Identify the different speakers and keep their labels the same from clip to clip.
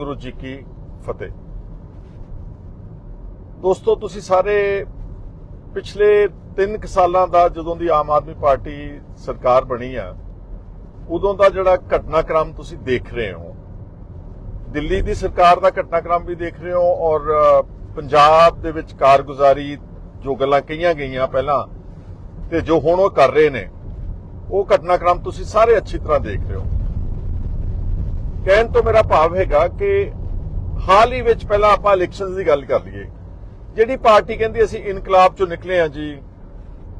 Speaker 1: ਗੁਰੂ ਜੀ ਕੀ ਫਤਿਹ। ਦੋਸਤੋ, ਤੁਸੀਂ ਸਾਰੇ ਪਿਛਲੇ 3 ਸਾਲਾਂ ਦਾ ਜਦੋਂ ਦੀ ਆਮ ਆਦਮੀ ਪਾਰਟੀ ਸਰਕਾਰ ਬਣੀ ਆ, ਉਦੋਂ ਦਾ ਜਿਹੜਾ ਘਟਨਾਕ੍ਰਮ ਤੁਸੀਂ ਦੇਖ ਰਹੇ ਹੋ। ਦਿੱਲੀ ਦੀ ਸਰਕਾਰ ਦਾ ਘਟਨਾਕ੍ਰਮ ਵੀ ਦੇਖ ਰਹੇ ਹੋ ਔਰ ਪੰਜਾਬ ਦੇ ਵਿੱਚ ਕਾਰਗੁਜ਼ਾਰੀ ਜੋ ਗੱਲਾਂ ਕਹੀਆਂ ਗਈਆਂ ਪਹਿਲਾਂ ਤੇ ਜੋ ਹੁਣ ਉਹ ਕਰ ਰਹੇ ਨੇ, ਉਹ ਘਟਨਾਕ੍ਰਮ ਤੁਸੀਂ ਸਾਰੇ ਅੱਛੀ ਤਰ੍ਹਾਂ ਦੇਖ ਰਹੇ ਹੋ। ਕਹਿਣ ਤੋਂ ਮੇਰਾ ਭਾਵ ਹੈਗਾ ਕਿ ਹਾਲ ਹੀ ਵਿੱਚ ਪਹਿਲਾਂ ਆਪਾਂ ਇਲੈਕਸ਼ਨਸ ਦੀ ਗੱਲ ਕਰ ਲਈਏ। ਜਿਹੜੀ ਪਾਰਟੀ ਕਹਿੰਦੀ ਅਸੀਂ ਇਨਕਲਾਬ ਚੋਂ ਨਿਕਲੇ ਆ ਜੀ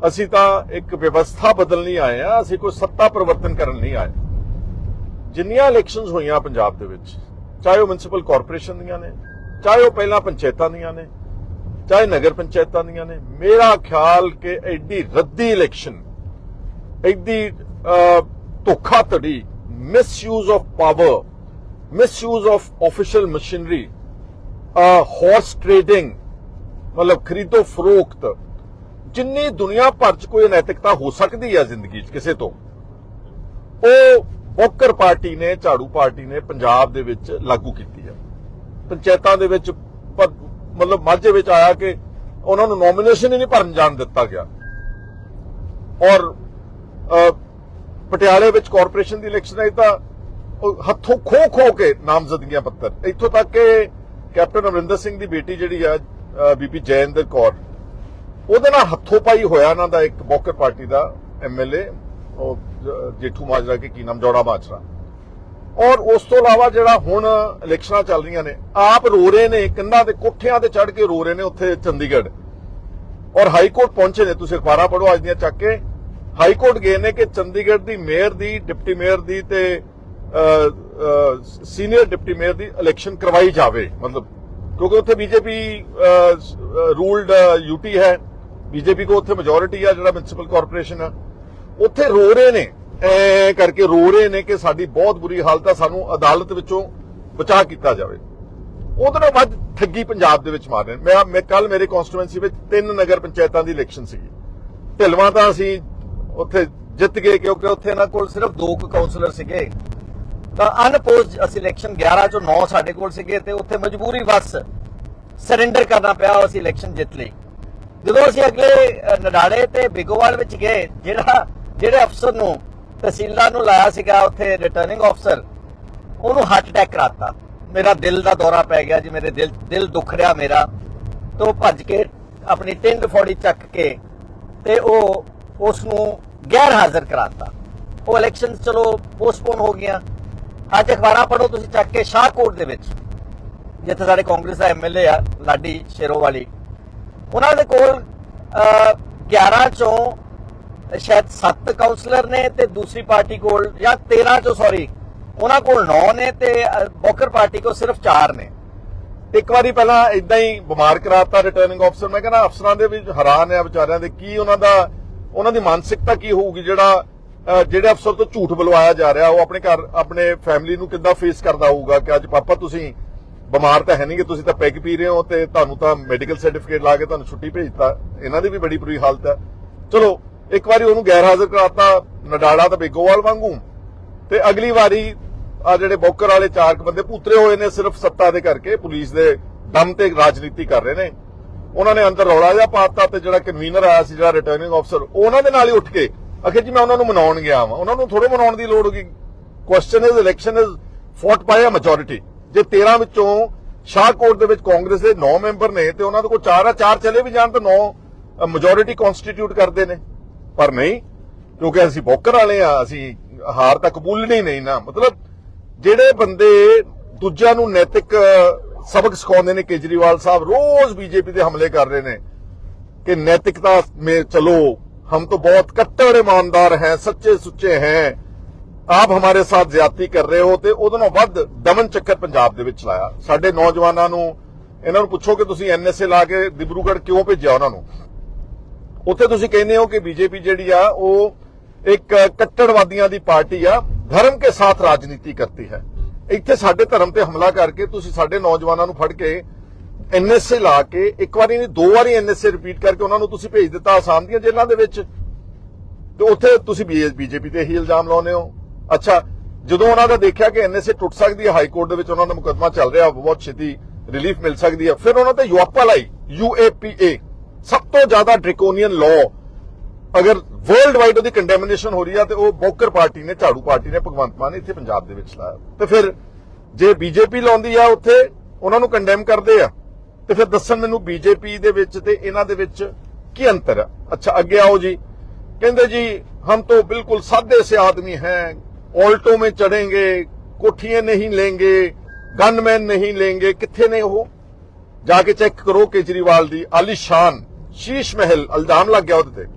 Speaker 1: ਅਸੀਂ ਤਾਂ ਇੱਕ ਵਿਵਸਥਾ ਬਦਲਣੀ ਆਏ ਆ ਅਸੀਂ ਕੋਈ ਸੱਤਾ ਪਰਿਵਰਤਨ ਕਰਨ ਨਹੀਂ ਆਏ ਜਿੰਨੀਆਂ ਇਲੈਕਸ਼ਨਸ ਹੋਈਆਂ ਪੰਜਾਬ ਦੇ ਵਿੱਚ ਚਾਹੇ ਉਹ ਮਿਊਨਿਸਪਲ ਕਾਰਪੋਰੇਸ਼ਨ ਦੀਆਂ ਨੇ ਚਾਹੇ ਉਹ ਪਹਿਲਾਂ ਪੰਚਾਇਤਾਂ ਦੀਆਂ ਨੇ ਚਾਹੇ ਨਗਰ ਪੰਚਾਇਤਾਂ ਦੀਆਂ ਨੇ ਮੇਰਾ ਖਿਆਲ ਕਿ ਐਡੀ ਰੱਦੀ ਇਲੈਕਸ਼ਨ ਐਡੀ ਅਹ, ਧੋਖਾਧੜੀ misuse of power misuse of official machinery horse trading ਮਤਲਬ ਖਰੀਦੋ ਫਰੋਖਤ ਜਿੰਨੀ ਦੁਨੀਆ ਭਰ ਚ ਕੋਈ ਅਨੈਤਿਕਤਾ ਹੋ ਸਕਦੀ ਹੈ ਜ਼ਿੰਦਗੀ 'ਚ ਕਿਸੇ ਤੋਂ ਉਹ ਬੋਕਰ ਪਾਰਟੀ ਨੇ ਝਾੜੂ ਪਾਰਟੀ ਨੇ ਪੰਜਾਬ ਦੇ ਵਿੱਚ ਲਾਗੂ ਕੀਤੀ ਹੈ ਪੰਚਾਇਤਾਂ ਦੇ ਵਿੱਚ ਮਤਲਬ ਮਾਝੇ ਵਿੱਚ ਆਇਆ ਕਿ ਉਹਨਾਂ ਨੂੰ ਨੋਮੀਨੇਸ਼ਨ ਹੀ ਨਹੀਂ ਭਰਨ ਜਾਣ ਦਿੱਤਾ ਗਿਆ ਔਰ ਪਟਿਆਲੇ ਵਿੱਚ ਕਾਰਪੋਰੇਸ਼ਨ ਦੀ ਇਲੈਕਸ਼ਨ ਆਈ ਤਾਂ ਹੱਥੋਂ ਖੋ ਖੋ ਕੇ ਨਾਮਜ਼ਦਗੀਆਂ ਪੱਤਰ। ਇੱਥੋਂ ਤੱਕ ਕਿ ਕੈਪਟਨ ਅਮਰਿੰਦਰ ਸਿੰਘ ਦੀ ਬੇਟੀ ਜਿਹੜੀ ਆ ਬੀਬੀ ਜੈਨਦਰ ਕੌਰ, ਉਹਦੇ ਨਾਲ ਹੱਥੋਂ ਪਾਈ ਹੋਇਆ ਇਹਨਾਂ ਦਾ ਇੱਕ ਬੋਕਰ ਪਾਰਟੀ ਦਾ ਐਮਐਲਏ ਉਹ ਜ- ਜੇਠੂ ਮਾਜਰਾ ਕੇ ਕੀ ਨਾਮ, ਜੋੜਾ ਮਾਜਰਾ। ਔਰ ਉਸ ਤੋਂ ਇਲਾਵਾ ਜਿਹੜਾ ਹੁਣ ਇਲੈਕਸ਼ਨਾਂ ਚੱਲ ਰਹੀਆਂ ਨੇ, ਆਪ ਰੋ ਰਹੇ ਨੇ, ਕੰਨਾਂ ਦੇ ਕੋਠਿਆਂ ਤੇ ਚੜ ਕੇ ਰੋ ਰਹੇ ਨੇ ਉੱਥੇ ਚੰਡੀਗੜ੍ਹ। ਔਰ ਹਾਈ ਕੋਰਟ ਪਹੁੰਚੇ ਨੇ, ਤੁਸੀਂ ਅਖਬਾਰਾਂ ਪੜੋ ਅੱਜ ਦੀਆਂ ਚੱਕ ਕੇ। ਹਾਈ ਕੋਰਟ ਗਏ ਨੇ ਕਿ ਚੰਡੀਗੜ੍ਹ ਦੀ ਮੇਅਰ ਦੀ, ਡਿਪਟੀ ਮੇਅਰ ਦੀ ਤੇ ਸੀਨੀਅਰ ਡਿਪਟੀ ਮੇਅਰ ਦੀ ਇਲੈਕਸ਼ਨ ਕਰਵਾਈ ਜਾਵੇ, ਮਤਲਬ, ਕਿਉਂਕਿ ਉੱਥੇ ਬੀਜੇਪੀ ਰੂਲਡ ਯੂਟੀ ਹੈ। ਬੀਜੇਪੀ ਕੋ ਉੱਥੇ ਮੈਜੋਰਿਟੀ ਆ, ਜਿਹੜਾ ਮਿਊਨਿਸਪਲ ਕਾਰਪੋਰੇਸ਼ਨ ਆ। ਉੱਥੇ ਰੋ ਰਹੇ ਨੇ। ਐ ਕਰਕੇ ਰੋ ਰਹੇ ਨੇ ਕਿ ਸਾਡੀ ਬਹੁਤ ਬੁਰੀ ਹਾਲਤ ਆ, ਸਾਨੂੰ ਅਦਾਲਤ ਵਿੱਚੋਂ ਬਚਾਅ ਕੀਤਾ ਜਾਵੇ। ਉਹਦੇ ਨਾਲ ਵੱਧ ਠੱਗੀ ਪੰਜਾਬ ਦੇ ਵਿੱਚ ਮਾਰ ਰਹੇ ਮੈਂ ਮੈਂ ਕੱਲ ਮੇਰੇ ਕਨਸਟੀਟੂਐਂਸੀ ਵਿੱਚ ਤਿੰਨ ਨਗਰ ਪੰਚਾਇਤਾਂ ਦੀ ਇਲੈਕਸ਼ਨ ਸੀਗੀ। ਢਿਲਵਾਂ ਤਾਂ ਅਸੀਂ ਉੱਥੇ ਜਿੱਤ ਗਏ, ਕਿਉਂਕਿ ਉੱਥੇ ਇਹਨਾਂ ਕੋਲ ਸਿਰਫ
Speaker 2: ਦੋ ਕੁ ਕਾਉਂਸਲਰ ਸੀਗੇ। ਤਾਂ ਅਨਪੋਜ਼ਡ ਅਸੀਂ ਇਲੈਕਸ਼ਨ 11 ਚੋਂ 9 ਸਾਡੇ ਕੋਲ ਸੀਗੇ ਤੇ ਉੱਥੇ ਮਜਬੂਰੀ ਬਸ ਸਰੈਂਡਰ ਕਰਨਾ ਪਿਆ ਅਸੀਂ ਇਲੈਕਸ਼ਨ ਜਿੱਤ ਲਈ। ਜਦੋਂ ਅਸੀਂ ਅਗਲੇ ਅ, ਨਡਾੜੇ ਤੇ ਬਿਗੋਵਾਲ ਵਿੱਚ ਗਏ ਜਿਹੜਾ ਜਿਹੜੇ ਅਫਸਰ ਨੂੰ ਤਹਿਸੀਲਦਾਰ ਨੂੰ ਲਾਇਆ ਸੀਗਾ ਉੱਥੇ ਰਿਟਰਨਿੰਗ ਅਫਸਰ ਉਹਨੂੰ ਹਾਰਟ ਅਟੈਕ ਕਰਾਤਾ। ਮੇਰਾ ਦਿਲ ਦਾ ਦੌਰਾ ਪੈ ਗਿਆ ਜੀ ਮੇਰੇ ਦਿਲ ਦਿਲ ਦੁਖ ਰਿਹਾ ਮੇਰਾ। ਤੇ ਉਹ ਭੱਜ ਕੇ ਆਪਣੀ ਟਿੰਡ ਫੋੜੀ ਚੱਕ ਕੇ ਤੇ ਉਹ ਉਸ ਨੂੰ ਗੈਰ ਹਾਜ਼ਰ ਕਰਾਤਾ। ਉਹ ਇਲੈਕਸ਼ਨ ਚਲੋ ਪੋਸਟਪੋਨ ਹੋ ਗਿਆ ਅੱਜ ਅਖਬਾਰਾਂ ਪੜੋ ਤੁਸੀਂ ਚੱਕ ਕੇ ਸ਼ਾਹਕੋਟ ਦੇ ਵਿੱਚ ਜਿੱਥੇ ਸਾਡੇ ਕਾਂਗਰਸ ਦਾ ਐਮਐਲਏ ਆ ਲਾਡੀ ਸ਼ੇਰੋਵਾਲੀ। ਉਹਨਾਂ ਦੇ ਕੋਲ ਅਹ, 11 ਚੋਂ ਸ਼ਾਇਦ 7 ਕਾਉਂਸਲਰ ਨੇ ਤੇ ਦੂਸਰੀ ਪਾਰਟੀ ਕੋਲ ਜਾਂ 13 ਚੋਂ ਸੌਰੀ ਉਹਨਾਂ ਕੋਲ 9 ਨੇ ਤੇ ਅਹ, ਬੋਕਰ ਪਾਰਟੀ ਕੋਲ ਸਿਰਫ 4 ਨੇ।
Speaker 1: ਇੱਕ ਵਾਰੀ ਪਹਿਲਾਂ ਇਦਾਂ ਹੀ ਬਿਮਾਰ ਕਰਾਤਾ ਰਿਟਰਨਿੰਗ ਅਫਸਰ ਮੈਂ ਕਹਿੰਦਾ ਅਫਸਰਾਂ ਦੇ ਵੀ ਹੈਰਾਨ ਆ ਵਿਚਾਰਿਆਂ ਦੇ ਕੀ ਉਹਨਾਂ ਦਾ ਉਹਨਾਂ ਦੀ ਮਾਨਸਿਕਤਾ ਕੀ ਹੋਊਗੀ ਜਿਹੜਾ ਜਿਹੜੇ ਅਫਸਰ ਤੋਂ ਝੂਠ ਬੁਲਵਾਇਆ ਜਾ ਰਿਹਾ, ਉਹ ਆਪਣੇ ਘਰ, ਆਪਣੇ ਫੈਮਿਲੀ ਨੂੰ ਕਿੱਦਾਂ ਫੇਸ ਕਰਦਾ ਹੋਊਗਾ ਕਿ ਅੱਜ ਪਾਪਾ ਤੁਸੀਂ ਬਿਮਾਰ ਤਾਂ ਹੈ ਨਹੀਂ ਕਿ ਤੁਸੀਂ ਤਾਂ ਪੈਗ ਪੀ ਰਹੇ ਹੋ ਤੇ ਤੁਹਾਨੂੰ ਤਾਂ ਮੈਡੀਕਲ ਸਰਟੀਫਿਕੇਟ ਲਾ ਕੇ ਤੁਹਾਨੂੰ ਛੁੱਟੀ ਭੇਜਤਾ। ਇਹਨਾਂ ਦੀ ਵੀ ਬੜੀ ਬੁਰੀ ਹਾਲਤ ਹੈ। ਚਲੋ, ਇੱਕ ਵਾਰੀ ਉਹਨੂੰ ਗੈਰ ਹਾਜ਼ਰ ਕਰਾਤਾ, ਨਡਾਲਾ ਤਾਂ ਬੇਗੋਵਾਲ ਵਾਂਗੂ। ਤੇ ਅਗਲੀ ਵਾਰੀ ਆ ਜਿਹੜੇ ਬੋਕਰ ਵਾਲੇ ਚਾਰ ਕੁ ਬੰਦੇ ਭੂਤਰੇ ਹੋਏ ਨੇ, ਸਿਰਫ ਸੱਤਾ ਦੇ ਕਰਕੇ ਪੁਲਿਸ ਦੇ ਦਮ ਤੇ ਰਾਜਨੀਤੀ ਕਰ ਰਹੇ ਨੇ। ਉਹਨਾਂ ਨੇ ਅੰਦਰ ਰੌਲਾ ਜਿਹਾ ਪਾਤਾ ਤੇ ਜਿਹੜਾ ਕਨਵੀਨਰ ਆਇਆ ਸੀ, ਜਿਹੜਾ ਰਿਟਰਨਿੰਗ ਅਫਸਰ ਉਹਨਾਂ ਦੇ ਨਾਲ ਹੀ ਉੱਠ ਕੇ ਅਖੇ ਜੀ ਮੈਂ ਉਹਨਾਂ ਨੂੰ ਮਨਾਉਣ ਗਿਆ ਵਾਂ। ਉਹਨਾਂ ਨੂੰ ਥੋੜਾ ਮਨਾਉਣ ਦੀ ਲੋੜ ਹੋਗੀ question is election is fought by a majority ਜੇ 13 ਵਿੱਚੋਂ ਸ਼ਾਹਕੋਟ ਦੇ ਵਿੱਚ ਕਾਂਗਰਸ ਦੇ 9 ਮੈਂਬਰ ਨੇ, ਤੇ ਉਹਨਾਂ ਦੇ ਕੋਲ 4 ਆ 4 ਚਲੇ ਵੀ ਜਾਣ ਤਾਂ 9 ਮੈਜੋਰਿਟੀ ਕਨਸਟੀਟਿਊਟ ਕਰਦੇ ਨੇ। ਪਰ ਨਹੀਂ, ਕਿਉਂਕਿ ਅਸੀਂ ਬੋਕਰ ਵਾਲੇ ਆ, ਅਸੀਂ ਹਾਰ ਤਾਂ ਕਬੂਲਣੀ ਨਹੀਂ ਨਾ। ਮਤਲਬ ਜਿਹੜੇ ਬੰਦੇ ਦੂਜਿਆਂ ਨੂੰ ਨੈਤਿਕ ਸਬਕ ਸਿਖਾਉਂਦੇ ਨੇ, ਕੇਜਰੀਵਾਲ ਸਾਹਿਬ ਰੋਜ਼ ਬੀਜੇਪੀ ਦੇ ਹਮਲੇ ਕਰ ਰਹੇ ਨੇ, ਕਿ ਨੈਤਿਕਤਾ ਮੇ, ਚਲੋ हम तो बहुत कट्टर ईमानदार हैं सच्चे सुच्चे हैं ਆਪ ਹਮਾਰੇ ਸਾਥ ਜ਼ਿਆਦਤੀ ਕਰ ਰਹੇ ਹੋ ਤੇ ਉਹਦੇ ਨਾਲੋਂ ਵੱਧ ਦਮਨ ਚੱਕਰ ਪੰਜਾਬ ਦੇ ਵਿੱਚ ਲਾਇਆ ਸਾਡੇ ਨੌਜਵਾਨਾਂ ਨੂੰ ਇਹਨਾਂ ਨੂੰ ਪੁੱਛੋ ਕਿ ਤੁਸੀਂ ਐਨਐਸਏ ਲਾ ਕੇ ਦਿਬਰੂਗੜ੍ਹ ਕਿਉਂ ਭੇਜਿਆ ਉਹਨਾਂ ਨੂੰ ਉੱਥੇ ਤੁਸੀਂ ਕਹਿੰਦੇ ਹੋ ਕਿ ਬੀਜੇਪੀ ਜਿਹੜੀ ਆ ਉਹ ਇੱਕ ਕੱਟੜਵਾਦੀਆਂ ਦੀ ਪਾਰਟੀ ਆ ਧਰਮ ਕੇ ਸਾਥ ਰਾਜਨੀਤੀ ਕਰਤੀ ਹੈ ਇੱਥੇ ਸਾਡੇ ਧਰਮ ਤੇ ਹਮਲਾ ਕਰਕੇ ਤੁਸੀਂ ਸਾਡੇ ਨੌਜਵਾਨਾਂ ਨੂੰ ਫੜ ਕੇ ਐਨਐਸਏ ਲਾ ਕੇ ਇੱਕ ਵਾਰੀ ਨਹੀਂ, ਦੋ ਵਾਰੀ ਐਨਐਸਏ ਰਿਪੀਟ ਕਰਕੇ ਉਹਨਾਂ ਨੂੰ ਤੁਸੀਂ ਭੇਜ ਦਿੱਤਾ ਆਸਾਮ ਦੀਆਂ ਜੇਲ੍ਹਾਂ ਦੇ ਵਿੱਚ। ਤੇ ਉੱਥੇ ਤੁਸੀਂ ਬੀਜੇਪੀ ਤੇ ਹੀ ਇਲਜ਼ਾਮ ਲਾਉਂਦੇ ਹੋ। ਅੱਛਾ, ਜਦੋਂ ਉਹਨਾਂ ਦਾ ਦੇਖਿਆ ਕਿ ਐਨਐਸਏ ਟੁੱਟ ਸਕਦੀ ਹੈ, ਹਾਈ ਕੋਰਟ ਦੇ ਵਿੱਚ ਉਹਨਾਂ ਦਾ ਮੁਕੱਦਮਾ ਚੱਲ ਰਿਹਾ, ਬਹੁਤ ਛੇਤੀ ਰਿਲੀਫ ਮਿਲ ਸਕਦੀ ਹੈ। ਫਿਰ ਉਹਨਾਂ ਤੇ ਯੂਐਪਾ ਲਾਈ ਯੂਏਪੀਏ ਸਭ ਤੋਂ ਜ਼ਿਆਦਾ ਡ੍ਰੈਕੋਨੀਅਨ ਲਾਅ ਅਗਰ ਵਰਲਡ ਵਾਈਡ ਉਹਦੀ ਕੰਡੈਮਨੇਸ਼ਨ ਹੋ ਰਹੀ ਆ, ਤੇ ਉਹ ਬੋਕਰ ਪਾਰਟੀ ਨੇ, ਝਾੜੂ ਪਾਰਟੀ ਨੇ, ਭਗਵੰਤ ਮਾਨ ਨੇ ਇੱਥੇ ਪੰਜਾਬ ਦੇ ਵਿੱਚ ਲਾਇਆ। ਤੇ ਫਿਰ ਜੇ ਬੀਜੇਪੀ ਲਾਉਂਦੀ ਆ ਉੱਥੇ, ਉਹਨਾਂ ਨੂੰ ਕੰਡੈਮ ਕਰਦੇ ਆ। ਤੇ ਫਿਰ ਦੱਸਣ ਮੈਨੂੰ ਬੀਜੇਪੀ ਦੇ ਵਿੱਚ ਤੇ ਇਹਨਾਂ ਦੇ ਵਿੱਚ ਕੀ ਅੰਤਰ ਹੈ ਅੱਛਾ, ਅੱਗੇ ਆਓ ਜੀ। ਕਹਿੰਦੇ ਜੀ, ਹਮ ਤੋਂ ਬਿਲਕੁਲ ਸਾਦੇ ਸੇ ਆਦਮੀ ਹੈ। ਆਲਟੋ ਮੇ ਚੜेंगे ਕੋਠੀਆਂ ਨਹੀਂ ਲੈਂਗੇ ਗਨਮੈਨ ਨਹੀਂ ਲੈਂਗੇ। ਕਿੱਥੇ ਨੇ ਉਹ? ਜਾ ਕੇ ਚੈੱਕ ਕਰੋ ਕੇਜਰੀਵਾਲ ਦੀ। ਆਲੀਸ਼ਾਨ ਸ਼ੀਸ਼ ਮਹਿਲ ਅਲਜ਼ਾਮ ਲੱਗ ਗਿਆ ਉਹਦੇ ਤੇ।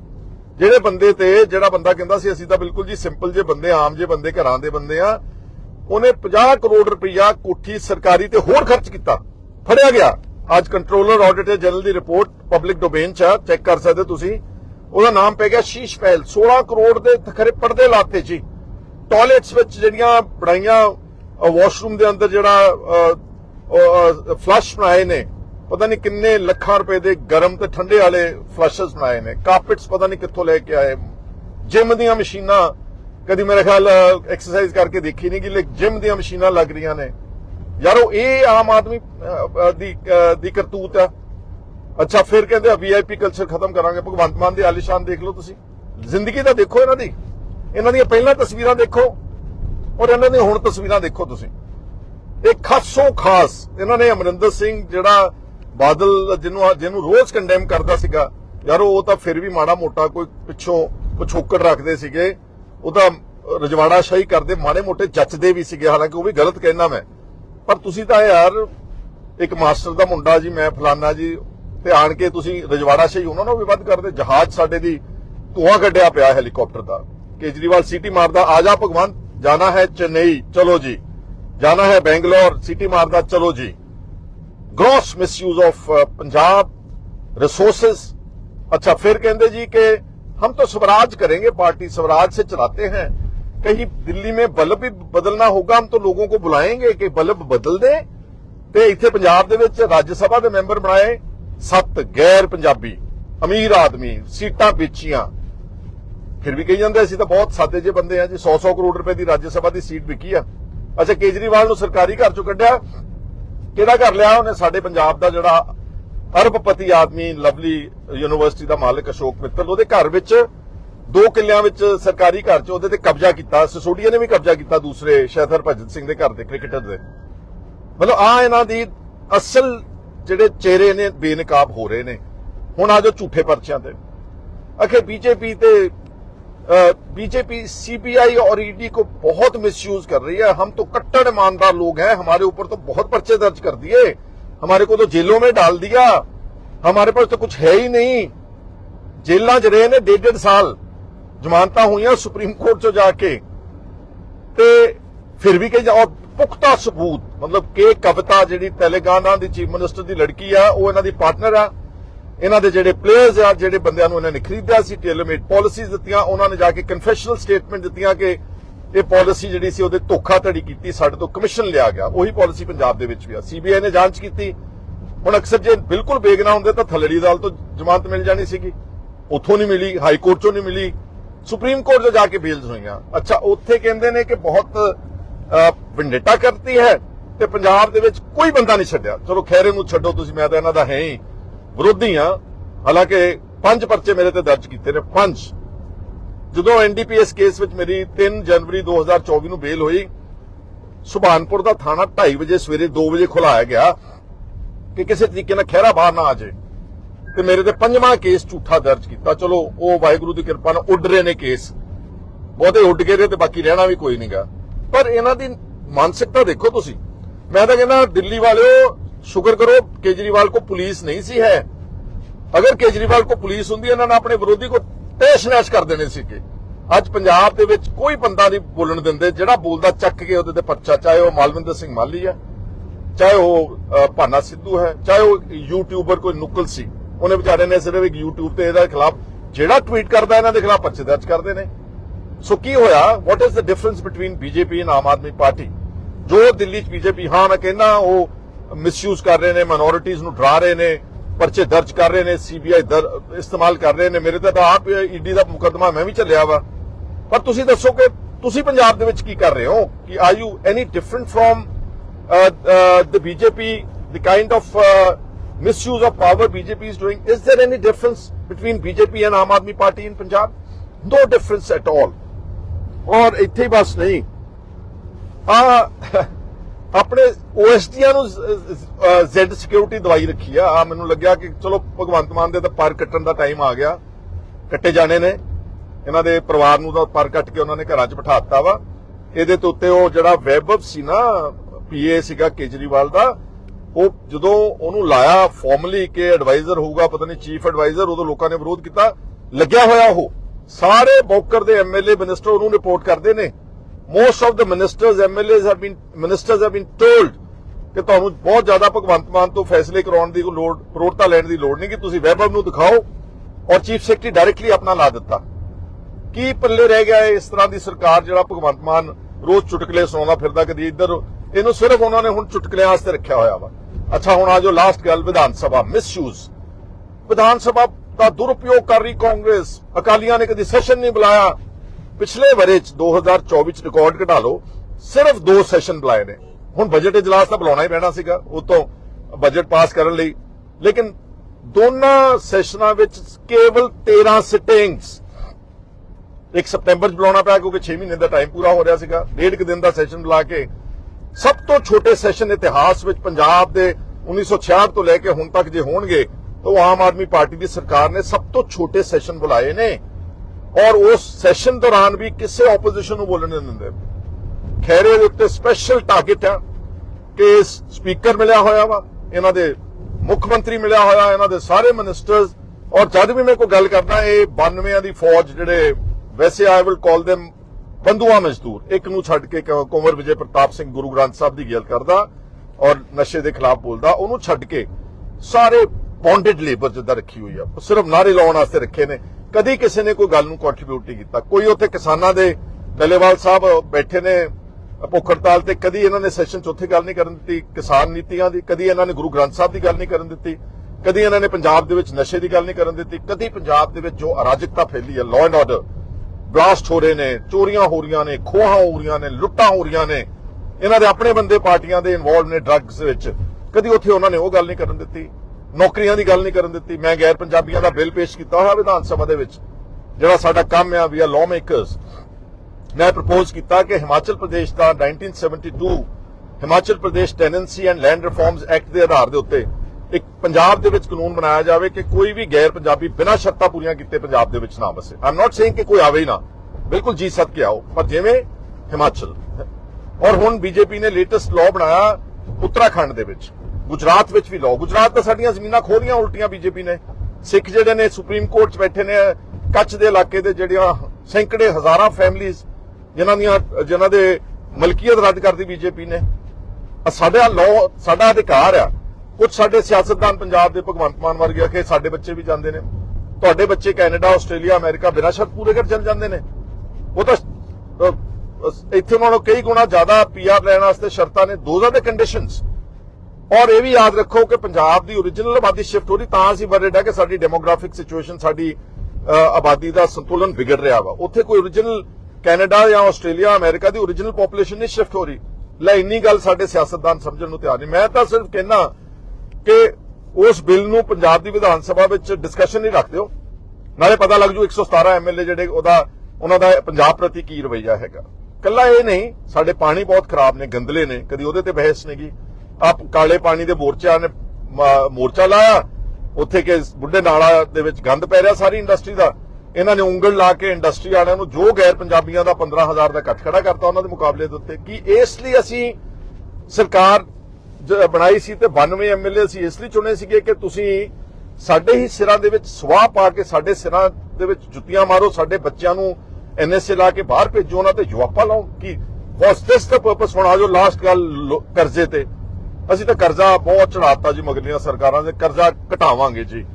Speaker 1: ਜਿਹੜੇ ਬੰਦੇ ਤੇ, ਜਿਹੜਾ ਬੰਦਾ ਕਹਿੰਦਾ ਸੀ, ਅਸੀਂ ਤਾਂ ਬਿਲਕੁਲ ਜੀ ਸਿੰਪਲ ਜੇ ਬੰਦੇ, ਆਮ ਜੇ ਬੰਦੇ, ਘਰਾਂ ਦੇ ਬੰਦੇ ਆ, ਉਹਨੇ 50 ਕਰੋੜ ਰੁਪਈਆ ਕੋਠੀ ਸਰਕਾਰੀ ਤੇ ਹੋਰ ਖਰਚ ਕੀਤਾ। ਫੜਿਆ ਗਿਆ। ਅੱਜ ਕੰਟਰੋਲਰ ਆਡਿਟਰ ਜਨਰਲ ਦੀ ਰਿਪੋਰਟ, ਪਬਲਿਕ ਡੋਮੇਨ 'ਚ ਚੈੱਕ ਕਰ ਸਕਦੇ ਤੁਸੀਂ। ਉਹਦਾ ਨਾਮ ਪੈ ਗਿਆ ਸ਼ੀਸ਼ ਪਹਿਲ 16 ਕਰੋੜ ਦੇ ਖਰੇ ਪਰਦੇ ਲਾਤੇ ਜੀ। ਟਾਇਲਟਸ ਵਿੱਚ ਜਿਹੜੀਆਂ ਬਣਾਈਆਂ ਵਾਸ਼ਰੂਮ ਦੇ ਅੰਦਰ ਜਿਹੜਾ ਫਲਸ਼ ਬਣਾਏ ਨੇ, ਪਤਾ ਨਹੀਂ ਕਿੰਨੇ ਲੱਖਾਂ ਰੁਪਏ ਦੇ ਗਰਮ ਤੇ ਠੰਡੇ ਵਾਲੇ ਫਲਸ਼ਸ ਬਣਾਏ ਨੇ। ਕਾਰਪਟਸ ਪਤਾ ਨਹੀਂ ਕਿੱਥੋਂ ਲੈ ਕੇ ਆਏ। ਜਿਮ ਦੀਆਂ ਮਸ਼ੀਨਾਂ, ਕਦੀ ਮੇਰੇ ਖਿਆਲ ਐਕਸਰਸਾਈਜ਼ ਕਰਕੇ ਦੇਖੀ ਨਹੀਂ ਕਿ ਲੇਕਿਨ ਜਿਮ ਦੀਆਂ ਮਸ਼ੀਨਾਂ ਲੱਗ ਰਹੀਆਂ ਨੇ। ਯਾਰੋ, ਇਹ ਆਮ ਆਦਮੀ ਦੀ ਦੀ ਕਰਤੂਤ ਆ। ਅੱਛਾ, ਫਿਰ ਕਹਿੰਦੇ ਆ ਵੀਆਈਪੀ ਕਲਚਰ ਖਤਮ ਕਰਾਂਗੇ। ਭਗਵੰਤ ਮਾਨ ਦੇ ਆਲੀਸ਼ਾਨ ਦੇਖ ਲਓ ਤੁਸੀਂ। ਜ਼ਿੰਦਗੀ ਤਾਂ ਦੇਖੋ ਇਹਨਾਂ ਦੀ। ਇਹਨਾਂ ਦੀਆਂ ਪਹਿਲਾਂ ਤਸਵੀਰਾਂ ਦੇਖੋ ਔਰ ਇਹਨਾਂ ਦੀਆਂ ਹੁਣ ਤਸਵੀਰਾਂ ਦੇਖੋ ਤੁਸੀਂ। ਇਹ ਖਾਸੋ ਖਾਸ ਇਹਨਾਂ ਨੇ ਅਮਰਿੰਦਰ ਸਿੰਘ ਜਿਹੜਾ ਬਾਦਲ, ਜਿਹਨੂੰ ਜਿਹਨੂੰ ਰੋਜ਼ ਕੰਡੈਮ ਕਰਦਾ ਸੀਗਾ, ਯਾਰੋ, ਉਹ ਤਾਂ ਫਿਰ ਵੀ ਮਾੜਾ ਮੋਟਾ ਕੋਈ ਪਿੱਛੋਂ ਪਿਛੋਕੜ ਰੱਖਦੇ ਸੀਗੇ। ਉਹ ਤਾਂ ਰਜਵਾੜਾ ਸ਼ਾਹੀ ਕਰਦੇ, ਮਾੜੇ ਮੋਟੇ ਜੱਚਦੇ ਵੀ ਸੀਗੇ। ਹਾਲਾਂਕਿ ਉਹ ਵੀ ਗਲਤ ਕਹਿਣਾ ਮੈਂ। ਪਰ ਤੁਸੀਂ ਤਾਂ ਯਾਰ ਇੱਕ ਮਾਸਟਰ ਦਾ ਮੁੰਡਾ ਜੀ ਮੈਂ ਫਲਾਨਾ ਜੀ ਤੇ ਆਣ ਕੇ ਤੁਸੀਂ ਰਜਵਾੜਾ ਸ਼ਾਹੀ ਉਹਨਾਂ ਨੂੰ ਵੀ ਵੱਧ ਕਰਦੇ ਜਹਾਜ਼ ਸਾਡੇ ਦੀ ਧੂਆਂ ਕੱਢਿਆ ਪਿਆ ਹੈਲੀਕਾਪਟਰ ਦਾ ਕੇਜਰੀਵਾਲ ਸੀਟੀ ਮਾਰਦਾ ਆ ਜਾ ਭਗਵੰਤ ਜਾਣਾ ਹੈ ਚੇਨਈ ਚਲੋ ਜੀ ਜਾਣਾ ਹੈ ਬੈਂਗਲੌਰ ਸਿਟੀ ਮਾਰਦਾ ਚਲੋ ਜੀ gross misuse of Punjab resources अच्छा फिर कहते जी कि हम तो स्वराज करेंगे पार्टी स्वराज से चलाते हैं कहीं दिल्ली में बल्ब भी बदलना होगा हम तो लोगों को बुलाएंगे कि बल्ब बदल दे ਤੇ ਇੱਥੇ ਪੰਜਾਬ ਦੇ ਵਿੱਚ ਰਾਜ ਸਭਾ ਦੇ ਮੈਂਬਰ ਬਣਾਏ ਸੱਤ ਗੈਰ ਪੰਜਾਬੀ ਅਮੀਰ ਆਦਮੀ ਸੀਟਾਂ ਵੇਚੀਆਂ ਫਿਰ ਵੀ ਕਹੀ ਜਾਂਦੇ ਅਸੀਂ ਤਾਂ ਬਹੁਤ ਸਾਦੇ ਜਿਹੇ ਬੰਦੇ ਆ ਜੀ 100-100 ਕਰੋੜ ਰੁਪਏ ਦੀ ਰਾਜ ਸਭਾ ਦੀ ਸੀਟ ਵਿਕੀ ਆ ਅੱਛਾ ਕੇਜਰੀਵਾਲ ਨੂੰ ਸਰਕਾਰੀ ਘਰ ਚੋਂ ਕੱਢਿਆ ਕਿਹੜਾ ਕਰ ਲਿਆ ਉਹਨੇ ਸਾਡੇ ਪੰਜਾਬ ਦਾ ਜਿਹੜਾ ਅਰਬਪਤੀ ਆਦਮੀ ਲਵਲੀ ਯੂਨੀਵਰਸਿਟੀ ਦਾ ਮਾਲਕ ਅਸ਼ੋਕ ਮਿੱਤਲ ਉਹਦੇ ਘਰ ਵਿੱਚ ਦੋ ਕਿੱਲਿਆਂ ਵਿੱਚ ਸਰਕਾਰੀ ਘਰ 'ਚ ਉਹਦੇ ਤੇ ਕਬਜ਼ਾ ਕੀਤਾ ਸਿਸੋਡੀਆ ਨੇ ਵੀ ਕਬਜ਼ਾ ਕੀਤਾ ਦੂਸਰੇ ਸ਼ੈਦਰ ਭਜਨ ਸਿੰਘ ਦੇ ਘਰ ਦੇ ਕ੍ਰਿਕਟਰ ਦੇ ਮਤਲਬ ਆ ਇਹਨਾਂ ਦੀ ਅਸਲ ਜਿਹੜੇ ਚਿਹਰੇ ਨੇ ਬੇਨਕਾਬ ਹੋ ਰਹੇ ਨੇ ਹੁਣ ਆ ਜੋ ਝੂਠੇ ਪਰਚਿਆਂ ਤੇ ਅਖੇ ਬੀਜੇਪੀ ਤੇ बीजेपी सीबीआई और ईडी को बहुत मिसयूज कर रही है हम तो कट्टर ईमानदार लोग हैं हमारे ऊपर तो बहुत पर्चे दर्ज कर दिए हमारे को तो जेलों में डाल दिया हमारे पास तो कुछ है ही नहीं जेलों च रहे ने डेढ़ डेढ़ साल ਜ਼ਮਾਨਤਾਂ ਹੋਈਆਂ ਸੁਪਰੀਮ ਕੋਰਟ 'ਚ ਜਾ ਕੇ। ਤੇ ਫਿਰ ਵੀ ਕਹੀ ਔਰ ਪੁਖਤਾ ਸਬੂਤ, ਮਤਲਬ ਕਿ ਕਵਿਤਾ ਜਿਹੜੀ ਤੇਲੰਗਾਨਾ ਦੀ ਚੀਫ ਮਿਨਿਸਟਰ ਦੀ ਲੜਕੀ ਆ, ਉਹ ਇਹਨਾਂ ਦੀ ਪਾਰਟਨਰ ਆ। ਇਹਨਾਂ ਦੇ ਜਿਹੜੇ ਪਲੇਅਰਸ ਆ, ਜਿਹੜੇ ਬੰਦਿਆਂ ਨੂੰ ਇਹਨਾਂ ਨੇ ਖਰੀਦਿਆ ਸੀ, ਟੇਲਰਮੇਡ ਪਾਲਿਸੀਜ਼ ਦਿੱਤੀਆਂ, ਉਹਨਾਂ ਨੇ ਜਾ ਕੇ ਕਨਫੈਸ਼ਨਲ ਸਟੇਟਮੈਂਟ ਦਿੱਤੀਆਂ ਕਿ ਇਹ ਪਾਲਿਸੀ ਜਿਹੜੀ ਸੀ, ਉਹਦੇ ਧੋਖਾਧੜੀ ਕੀਤੀ, ਸਾਡੇ ਤੋਂ ਕਮਿਸ਼ਨ ਲਿਆ ਗਿਆ। ਉਹੀ ਪਾਲਿਸੀ ਪੰਜਾਬ ਦੇ ਵਿੱਚ ਵੀ ਆ। ਸੀਬੀਆਈ ਨੇ ਜਾਂਚ ਕੀਤੀ। ਹੁਣ ਅਕਸਰ ਜੇ ਬਿਲਕੁਲ ਬੇਗਨਾ ਹੁੰਦੇ ਤਾਂ ਥੱਲੜੀ ਅਦਾਲਤ ਤੋਂ ਜ਼ਮਾਨਤ ਮਿਲ ਜਾਣੀ ਸੀਗੀ। ਉਥੋਂ ਨਹੀਂ ਮਿਲੀ, ਹਾਈ ਕੋਰਟ ਚੋਂ ਨਹੀਂ ਮਿਲੀ। ਸੁਪਰੀਮ ਕੋਰਟ 'ਚ ਜਾ ਕੇ ਬੇਲਸ ਹੋਈਆਂ ਅੱਛਾ, ਉੱਥੇ ਕਹਿੰਦੇ ਨੇ ਕਿ ਬਹੁਤ ਵਿੰਡੇਟਾ ਕਰਤੀ ਹੈ ਤੇ ਪੰਜਾਬ ਦੇ ਵਿੱਚ ਕੋਈ ਬੰਦਾ ਨਹੀਂ ਛੱਡਿਆ। ਚਲੋ ਖੈਰੇ ਨੂੰ ਛੱਡੋ ਤੁਸੀਂ, ਮੈਂ ਤਾਂ ਇਹਨਾਂ ਦਾ ਹੈ ਹੀ ਵਿਰੋਧੀ ਆ ਹਾਲਾਂਕਿ ਪੰਜ ਪਰਚੇ ਮੇਰੇ ਤੇ ਦਰਜ ਕੀਤੇ ਨੇ, ਪੰਜ। ਜਦੋਂ ਐਨਡੀਪੀਐਸ ਕੇਸ ਵਿੱਚ ਮੇਰੀ 3 ਜਨਵਰੀ 2024 ਨੂੰ ਬੇਲ ਹੋਈ, ਸੁਭਾਨਪੁਰ ਦਾ ਥਾਣਾ 2:30 ਵਜੇ ਸਵੇਰੇ 2 ਵਜੇ ਖੁਲਾਇਆ ਗਿਆ ਕਿ ਕਿਸੇ ਤਰੀਕੇ ਨਾਲ ਖਹਿਰਾ ਬਾਹਰ ਨਾ ਆ ਜਾਏ। ਤੇ ਮੇਰੇ ਤੇ ਪੰਜਵਾਂ ਕੇਸ ਝੂਠਾ ਦਰਜ ਕੀਤਾ। ਚਲੋ, ਉਹ ਵਾਹਿਗੁਰੂ ਦੀ ਕਿਰਪਾ ਨਾਲ ਉੱਡ ਰਹੇ ਨੇ ਕੇਸ। ਬਹੁਤੇ ਉੱਡ ਗਏ ਨੇ ਤੇ ਬਾਕੀ ਰਹਿਣਾ ਵੀ ਕੋਈ ਨਹੀਂਗਾ। ਪਰ ਇਹਨਾਂ ਦੀ ਮਾਨਸਿਕਤਾ ਦੇਖੋ ਤੁਸੀਂ। ਮੈਂ ਤਾਂ ਕਹਿੰਦਾ, ਦਿੱਲੀ ਵਾਲਿਓ, ਸ਼ੁਕਰ ਕਰੋ, ਕੇਜਰੀਵਾਲ ਕੋ ਪੁਲਿਸ ਨਹੀਂ ਸੀ ਹੈ। ਅਗਰ ਕੇਜਰੀਵਾਲ ਕੋ ਪੁਲਿਸ ਹੁੰਦੀ, ਇਹਨਾਂ ਨੇ ਆਪਣੇ ਵਿਰੋਧੀ ਕੋ ਤੈਸ਼-ਨੈਸ਼ ਕਰ ਦੇਣੇ ਸੀ ਕਿ ਅੱਜ ਪੰਜਾਬ ਦੇ ਵਿੱਚ ਕੋਈ ਬੰਦਾ ਨਹੀਂ ਬੋਲਣ ਦਿੰਦੇ, ਜਿਹੜਾ ਬੋਲਦਾ ਚੱਕ ਕੇ ਉਹਦੇ ਤੇ ਪਰਚਾ, ਚਾਹੇ ਉਹ ਮਾਲਵਿੰਦਰ ਸਿੰਘ ਮਾਲੀ ਹੈ, ਚਾਹੇ ਉਹ ਭਾਨਾ ਸਿੱਧੂ ਹੈ, ਚਾਹੇ ਉਹ ਯੂਟਿਊਬਰ ਕੋਈ ਨੁਕਲ ਸੀ। ਉਹਨੇ ਵਿਚਾਰੇ ਨੇ ਸਿਰਫ ਇੱਕ YouTube ਤੇ ਇਹਦੇ ਖਿਲਾਫ ਜਿਹੜਾ ਟਵੀਟ ਕਰਦਾ, ਇਹਨਾਂ ਦੇ ਖਿਲਾਫ ਪਰਚੇ ਦਰਜ ਕਰਦੇ ਨੇ। ਸੋ ਕੀ ਹੋਇਆ? What is the difference between BJP and Aam Aadmi party? ਜੋ ਦਿੱਲੀ 'ਚ ਬੀਜੇਪੀ ਹਾਂ, ਮੈਂ ਕਹਿੰਦਾ, ਉਹ ਮਿਸਯੂਜ਼ ਕਰ ਰਹੇ ਨੇ ਮਾਈਨੋਰਿਟੀਜ਼ ਨੂੰ ਡਰਾ ਰਹੇ ਨੇ, ਪਰਚੇ ਦਰਜ ਕਰ ਰਹੇ ਨੇ ਸੀਬੀਆਈ ਇਸਤੇਮਾਲ ਕਰ ਰਹੇ ਨੇ। ਮੇਰੇ ਤਾਂ ਆਪ ਈਡੀ ਦਾ ਮੁਕੱਦਮਾ ਮੈਂ ਵੀ ਚੱਲਿਆ ਵਾ। ਪਰ ਤੁਸੀਂ ਦੱਸੋ ਕਿ ਤੁਸੀਂ ਪੰਜਾਬ ਦੇ ਵਿੱਚ ਕੀ ਕਰ ਰਹੇ ਹੋ? ਕਿ are you any different from the BJP the kind of misuse of power BJP is doing. Is there any difference between BJP and Aam Aadmi Party in Punjab? No difference at all. ਔਰ ਇੱਥੇ ਬਸ ਨਹੀਂ ਆ ਆਪਣੇ OSDਆਂ ਨੂੰ Z security ਦਵਾਈ ਰੱਖੀ ਆ ਆ ਮੈਨੂੰ ਲੱਗਿਆ ਕਿ ਚਲੋ ਭਗਵੰਤ ਮਾਨ ਦੇ ਤਾਂ ਪਰ ਕੱਟਣ ਦਾ ਟਾਈਮ ਆ ਗਿਆ ਕੱਟੇ ਜਾਣੇ ਨੇ ਇਹਨਾਂ ਦੇ ਪਰਿਵਾਰ ਨੂੰ ਤਾਂ ਪਰ ਕੱਟ ਕੇ ਉਹਨਾਂ ਨੇ ਘਰਾਂ 'ਚ ਬਿਠਾ ਦਿੱਤਾ ਵਾ ਇਹਦੇ ਤੋਂ ਉੱਤੇ ਉਹ ਜਿਹੜਾ ਵੈਬਵ ਸੀ ਨਾ ਪੀਏ ਸੀਗਾ ਕੇਜਰੀਵਾਲ ਦਾ ਉਹ ਜਦੋਂ ਉਹਨੂੰ ਲਾਇਆ ਫਾਰਮਲੀ ਕਿ ਐਡਵਾਈਜ਼ਰ ਹੋਊਗਾ, ਪਤਾ ਨਹੀਂ ਚੀਫ ਐਡਵਾਈਜ਼ਰ ਉਦੋਂ ਲੋਕਾਂ ਨੇ ਵਿਰੋਧ ਕੀਤਾ। ਲੱਗਿਆ ਹੋਇਆ ਉਹ। ਸਾਰੇ ਬੌਕਰ ਦੇ ਐਮਐਲਏ ਮਿਨਿਸਟਰ ਉਹਨੂੰ ਰਿਪੋਰਟ ਕਰਦੇ ਨੇ। Most of the ministers MLAs have been ministers have been told ਕਿ ਤੁਹਾਨੂੰ ਬਹੁਤ ਜ਼ਿਆਦਾ ਭਗਵੰਤ ਮਾਨ ਤੋਂ ਫੈਸਲੇ ਕਰਾਉਣ ਦੀ ਕੋਈ ਲੋੜ, ਪ੍ਰੋੜਤਾ ਲੈਣ ਦੀ ਲੋੜ ਨਹੀਂ ਕਿ ਤੁਸੀਂ ਵੈਬਵ ਨੂੰ ਦਿਖਾਓ ਔਰ ਚੀਫ ਸੈਕਟਰੀ ਡਾਇਰੈਕਟਲੀ ਆਪਣਾ ਲਾ ਦਿੱਤਾ। ਕੀ ਪੱਲੇ ਰਹਿ ਗਿਆ ਇਸ ਤਰ੍ਹਾਂ ਦੀ ਸਰਕਾਰ ਜਿਹੜਾ ਭਗਵੰਤ ਮਾਨ ਰੋਜ਼ ਚੁਟਕਲੇ ਸੁਣਾਉਂਦਾ ਫਿਰਦਾ ਕਦੀ ਇੱਧਰ? ਇਹਨੂੰ ਸਿਰਫ ਉਹਨਾਂ ਨੇ ਹੁਣ ਚੁਟਕਲਿਆਂ ਵਾਸਤੇ ਰੱਖਿਆ ਹੋਇਆ ਵਾ। ਅੱਛਾ, ਹੁਣ ਆ ਜੋ ਲਾਸਟ ਗੱਲ, ਵਿਧਾਨ ਸਭਾ ਮਿਸਯੂਜ਼ ਵਿਧਾਨ ਸਭਾ ਦਾ ਦੁਰਉਪਯੋਗ ਕਰ ਰਹੀ ਕਾਂਗਰਸ। ਅਕਾਲੀਆਂ ਨੇ ਕਦੀ ਸੈਸ਼ਨ ਨਹੀਂ ਬੁਲਾਇਆ। ਪਿਛਲੇ ਵਰੇ ਚ 2024 ਚ ਰਿਕਾਰਡ ਘਟਾ ਲਓ, ਸਿਰਫ ਦੋ ਸੈਸ਼ਨ ਬੁਲਾਏ ਨੇ। ਹੁਣ ਬਜਟ ਇਜਲਾਸ ਤਾਂ ਬੁਲਾਉਣਾ ਹੀ ਪੈਣਾ ਸੀਗਾ, ਉਹ ਤੋਂ ਬਜਟ ਪਾਸ ਕਰਨ ਲਈ। ਲੇਕਿਨ ਦੋਨਾਂ ਸੈਸ਼ਨਾਂ ਵਿੱਚ ਕੇਵਲ 13 ਸਿਟਿੰਗਸ ਇੱਕ ਸਪਟੈਂਬਰ ਚ ਬੁਲਾਉਣਾ ਪਿਆ, ਕਿਉਂਕਿ 6 ਮਹੀਨੇ ਦਾ ਟਾਈਮ ਪੂਰਾ ਹੋ ਰਿਹਾ ਸੀਗਾ। ਡੇਢ ਕੁ ਦਿਨ ਦਾ ਸੈਸ਼ਨ ਬੁਲਾ ਕੇ ਸਭ ਤੋਂ ਛੋਟੇ ਸੈਸ਼ਨ ਇਤਿਹਾਸ ਵਿੱਚ ਪੰਜਾਬ ਦੇ 1966 ਤੋਂ ਲੈ ਕੇ ਹੁਣ ਤੱਕ ਜੇ ਹੋਣਗੇ, ਤਾਂ ਉਹ ਆਮ ਆਦਮੀ ਪਾਰਟੀ ਦੀ ਸਰਕਾਰ ਨੇ ਸਭ ਤੋਂ ਛੋਟੇ ਸੈਸ਼ਨ ਬੁਲਾਏ ਨੇ। ਔਰ ਉਸ ਸੈਸ਼ਨ ਦੌਰਾਨ ਵੀ ਕਿਸੇ ਆਪੋਜੀਸ਼ਨ ਨੂੰ ਬੋਲਣ ਨਹੀਂ ਦਿੰਦੇ। ਖੈਰੇ ਦੇ ਉੱਤੇ ਸਪੈਸ਼ਲ ਟਾਰਗੇਟ ਆ ਕਿ ਸਪੀਕਰ ਮਿਲਿਆ ਹੋਇਆ ਵਾ, ਇਹਨਾਂ ਦੇ ਮੁੱਖ ਮੰਤਰੀ ਮਿਲਿਆ ਹੋਇਆ, ਇਹਨਾਂ ਦੇ ਸਾਰੇ ਮਿਨਿਸਟਰਸ ਔਰ ਜਦ ਵੀ ਮੈਂ ਕੋਈ ਗੱਲ ਕਰਦਾ, ਇਹ 92 ਦੀ ਫੌਜ ਜਿਹੜੇ ਵੈਸੇ ਆਈ ਵਿਲ ਕਾਲ them ਬੰਦੂਆ ਮਜ਼ਦੂਰ। ਇੱਕ ਨੂੰ ਛੱਡ ਕੇ ਕ- ਕੁੰਵਰ ਵਿਜੇ ਪ੍ਰਤਾਪ ਸਿੰਘ ਗੁਰੂ ਗ੍ਰੰਥ ਸਾਹਿਬ ਦੀ ਗੱਲ ਕਰਦਾ ਔਰ ਨਸ਼ੇ ਦੇ ਖਿਲਾਫ ਬੋਲਦਾ, ਉਹਨੂੰ ਛੱਡ ਕੇ ਸਾਰੇ ਬੌਂਡਡ ਲੇਬਰ ਜਿੱਦਾਂ ਰੱਖੀ ਹੋਈ ਆ। ਸਿਰਫ ਨਾਰੇ ਲਾਉਣ ਵਾਸਤੇ ਰੱਖੇ ਨੇ। ਕਦੀ ਕਿਸੇ ਨੇ ਕੋਈ ਗੱਲ ਨੂੰ ਕੰਟਰੀਬਿਊਟ ਨਹੀਂ ਕੀਤਾ। ਕੋਈ ਉੱਥੇ ਕਿਸਾਨਾਂ ਦੇ ਡੱਲੇਵਾਲ ਸਾਹਿਬ ਬੈਠੇ ਨੇ ਭੁੱਖ ਹੜਤਾਲ ਤੇ, ਕਦੀ ਇਹਨਾਂ ਨੇ ਸੈਸ਼ਨ ਚ ਉੱਥੇ ਗੱਲ ਨਹੀਂ ਕਰਨ ਦਿੱਤੀ। ਕਿਸਾਨ ਨੀਤੀਆਂ ਦੀ, ਕਦੀ ਇਹਨਾਂ ਨੇ ਗੁਰੂ ਗ੍ਰੰਥ ਸਾਹਿਬ ਦੀ ਗੱਲ ਨਹੀਂ ਕਰਨ ਦਿੱਤੀ। ਕਦੀ ਇਹਨਾਂ ਨੇ ਪੰਜਾਬ ਦੇ ਵਿੱਚ ਨਸ਼ੇ ਦੀ ਗੱਲ ਨਹੀਂ ਕਰਨ ਦਿੱਤੀ। ਕਦੀ ਪੰਜਾਬ ਦੇ ਵਿੱਚ ਜੋ ਅਰਾਜਕਤਾ ਫੈਲੀ ਹੈ ਲਾਅ ਐਂਡ ਆਰਡਰ ਬਲਾਸਟ ਹੋ ਰਹੇ ਨੇ, ਚੋਰੀਆਂ ਹੋ ਰਹੀਆਂ ਨੇ, ਖੋਹਾਂ ਹੋ ਰਹੀਆਂ ਨੇ, ਲੁੱਟਾਂ ਹੋ ਰਹੀਆਂ ਨੇ। ਇਹਨਾਂ ਦੇ ਆਪਣੇ ਬੰਦੇ ਪਾਰਟੀਆਂ ਦੇ ਇਨਵੋਲਵ ਨੇ ਡਰੱਗਸ ਵਿੱਚ। ਕਦੀ ਉੱਥੇ ਉਹਨਾਂ ਨੇ ਉਹ ਗੱਲ ਨਹੀਂ ਕਰਨ ਦਿੱਤੀ, ਨੌਕਰੀਆਂ ਦੀ ਗੱਲ ਨਹੀਂ ਕਰਨ ਦਿੱਤੀ। ਮੈਂ ਗੈਰ ਪੰਜਾਬੀਆਂ ਦਾ ਬਿੱਲ ਪੇਸ਼ ਕੀਤਾ ਹੋਇਆ ਵਿਧਾਨ ਸਭਾ ਦੇ ਵਿੱਚ, ਜਿਹੜਾ ਸਾਡਾ ਕੰਮ ਆ ਵੀ ਆ ਲਾਅ ਮੇਕਰਸ ਮੈਂ ਪ੍ਰਪੋਜ਼ ਕੀਤਾ ਕਿ ਹਿਮਾਚਲ ਪ੍ਰਦੇਸ਼ ਦਾ 1972 Himachal Pradesh tenancy and land reforms act ਦੇ ਆਧਾਰ ਦੇ ਉੱਤੇ ਇੱਕ ਪੰਜਾਬ ਦੇ ਵਿੱਚ ਕਾਨੂੰਨ ਬਣਾਇਆ ਜਾਵੇ ਕਿ ਕੋਈ ਵੀ ਗੈਰ ਪੰਜਾਬੀ ਬਿਨਾਂ ਸ਼ਰਤਾਂ ਪੂਰੀਆਂ ਕੀਤੇ ਪੰਜਾਬ ਦੇ ਵਿੱਚ ਨਾ ਵਸੇ। ਆਮ ਨਾਟ ਸੇਇੰਗ ਕਿ ਕੋਈ ਆਵੇ ਹੀ ਨਾ। ਬਿਲਕੁਲ ਜੀ ਸਦ ਕੇ ਆਓ। ਪਰ ਜਿਵੇਂ ਹਿਮਾਚਲ। ਔਰ ਹੁਣ ਬੀਜੇਪੀ ਨੇ ਲੇਟੈਸਟ ਲਾਅ ਬਣਾਇਆ ਉੱਤਰਾਖੰਡ ਦੇ ਵਿੱਚ। ਗੁਜਰਾਤ ਵਿੱਚ ਵੀ ਲਾਅ ਗੁਜਰਾਤ ਤਾਂ ਸਾਡੀਆਂ ਜ਼ਮੀਨਾਂ ਖੋਲੀਆਂ ਉਲਟੀਆਂ ਬੀਜੇਪੀ ਨੇ। ਸਿੱਖ ਜਿਹੜੇ ਨੇ, ਸੁਪਰੀਮ ਕੋਰਟ 'ਚ ਬੈਠੇ ਨੇ, ਕੱਚ ਦੇ ਇਲਾਕੇ ਦੇ ਜਿਹੜੀਆਂ ਸੈਂਕੜੇ, ਹਜ਼ਾਰਾਂ ਫੈਮਲੀਆਂ ਜਿਨ੍ਹਾਂ ਦੀਆਂ, ਜਿਨ੍ਹਾਂ ਦੇ ਮਲਕੀਅਤ ਰੱਦ ਕਰਦੀ ਬੀਜੇਪੀ ਨੇ। ਸਾਡਾ ਲਾਅ ਸਾਡਾ ਅਧਿਕਾਰ ਆ। ਕੁਝ ਸਾਡੇ ਸਿਆਸਤਦਾਨ ਪੰਜਾਬ ਦੇ ਭਗਵੰਤ ਮਾਨ ਵਰਗੇ ਆ ਸਾਡੇ ਬੱਚੇ ਵੀ ਜਾਂਦੇ ਨੇ। ਤੁਹਾਡੇ ਬੱਚੇ ਕੈਨੇਡਾ ਆਸਟ੍ਰੇਲੀਆ ਅਮਰੀਕਾ ਬਿਨਾਂ ਸ਼ਰਤ ਪੂਰੇ ਕਰ ਚੱਲ ਜਾਂਦੇ ਨੇ। ਉਹ ਤਾਂ ਅਹ, ਅਹ, ਇੱਥੇ ਨਾਲੋਂ ਕਈ ਗੁਣਾ ਜ਼ਿਆਦਾ ਪੀਆਰ ਲੈਣ ਵਾਸਤੇ ਸ਼ਰਤਾਂ ਨੇ। ਦੋਜ਼ ਦੇ ਕੰਡੀਸ਼ਨਸ ਔਰ ਇਹ ਵੀ ਯਾਦ ਰੱਖੋ ਕਿ ਪੰਜਾਬ ਦੀ origignal ਆਬਾਦੀ ਸ਼ਿਫਟ ਹੋ ਰਹੀ ਤਾਂ ਅਸੀਂ ਵਰਡ ਹੈ ਕਿ ਸਾਡੀ ਡੈਮੋਗ੍ਰਾਫਿਕ ਸਿਚੁਏਸ਼ਨ ਸਾਡੀ ਆਬਾਦੀ ਦਾ ਸੰਤੁਲਨ ਵਿਗੜ ਰਿਹਾ ਵਾ। ਉੱਥੇ ਕੋਈ origignal ਕੈਨੇਡਾ ਜਾਂ ਆਸਟ੍ਰੇਲੀਆ ਅਮਰੀਕਾ ਦੀ origignal ਪੋਪੂਲੇਸ਼ਨ ਨਹੀਂ ਸ਼ਿਫਟ ਹੋ ਰਹੀ। ਲੈ ਇੰਨੀ ਗੱਲ ਸਾਡੇ ਸਿਆਸਤਦਾਨ ਸਮਝਣ ਨੂੰ ਤਿਆਰ ਨਹੀਂ। ਮੈਂ ਤਾਂ ਸਿਰਫ ਕਹਿਣਾ ਕਿ ਉਸ ਬਿੱਲ ਨੂੰ ਪੰਜਾਬ ਦੀ ਵਿਧਾਨ ਸਭਾ ਵਿੱਚ ਡਿਸਕਸ਼ਨ ਨਹੀਂ ਰੱਖਦੇ ਹੋ? ਨਾਲੇ ਪਤਾ ਲੱਗ ਜੂ 117 ਐਮਐਲਏ ਜਿਹੜੇ ਉਹਦਾ, ਉਹਨਾਂ ਦਾ ਪੰਜਾਬ ਪ੍ਰਤੀ ਕੀ ਰਵੱਈਆ ਹੈਗਾ। ਕੱਲਾ ਇਹ ਨਹੀਂ, ਸਾਡੇ ਪਾਣੀ ਬਹੁਤ ਖਰਾਬ ਨੇ, ਗੰਦਲੇ ਨੇ, ਕਦੀ ਉਹਦੇ ਤੇ ਬਹਿਸ ਨਹੀਂਗੀ ਆਪ ਕਾਲੇ ਪਾਣੀ ਦੇ ਮੋਰਚਿਆਂ ਨੇ ਮੋਰਚਾ ਲਾਇਆ, ਉੱਥੇ ਕਿ ਬੁੱਢੇ ਨਾਲਾ ਦੇ ਵਿੱਚ ਗੰਦ ਪੈ ਰਿਹਾ ਸਾਰੀ ਇੰਡਸਟਰੀ ਦਾ। ਇਹਨਾਂ ਨੇ ਉਂਗਲ ਲਾ ਕੇ ਇੰਡਸਟਰੀ ਵਾਲਿਆਂ ਨੂੰ ਜੋ ਗੈਰ ਪੰਜਾਬੀਆਂ ਦਾ 15000 ਦਾ ਇਕੱਠ ਖੜਾ ਕਰਤਾ ਉਹਨਾਂ ਦੇ ਮੁਕਾਬਲੇ ਦੇ ਉੱਤੇ। ਕੀ ਇਸ ਲਈ ਅਸੀਂ ਸਰਕਾਰ ਬਣਾਈ ਸੀ ਤੇ 92 ਐਮਐਲਏ ਅਸੀਂ ਇਸ ਲਈ ਚੁਣੇ ਸੀਗੇ ਕਿ ਤੁਸੀਂ ਸਾਡੇ ਹੀ ਸਿਰਾਂ ਦੇ ਵਿੱਚ ਸਵਾਹ ਪਾ ਕੇ ਸਾਡੇ ਸਿਰਾਂ ਦੇ ਵਿੱਚ ਜੁੱਤੀਆਂ ਮਾਰੋ, ਸਾਡੇ ਬੱਚਿਆਂ ਨੂੰ ਐਨਐਸਏ ਲਾ ਕੇ ਬਾਹਰ ਭੇਜੋ ਉਹਨਾਂ ਤੇ ਜਵਾਬਾ ਲਾਓ। ਕਿ ਵਾਸ ਦਿਸ ਦਾ ਪਰਪਸ ਹੁਣ ਆ ਲਾਸਟ ਗੱਲ ਕਰਜ਼ੇ ਤੇ। ਅਸੀਂ ਤਾਂ ਕਰਜ਼ਾ ਬਹੁਤ ਚੜਾਤਾ ਜੀ ਮਗਲੀਆਂ ਸਰਕਾਰਾਂ ਦੇ। ਕਰਜ਼ਾ ਘਟਾਵਾਂਗੇ ਜੀ।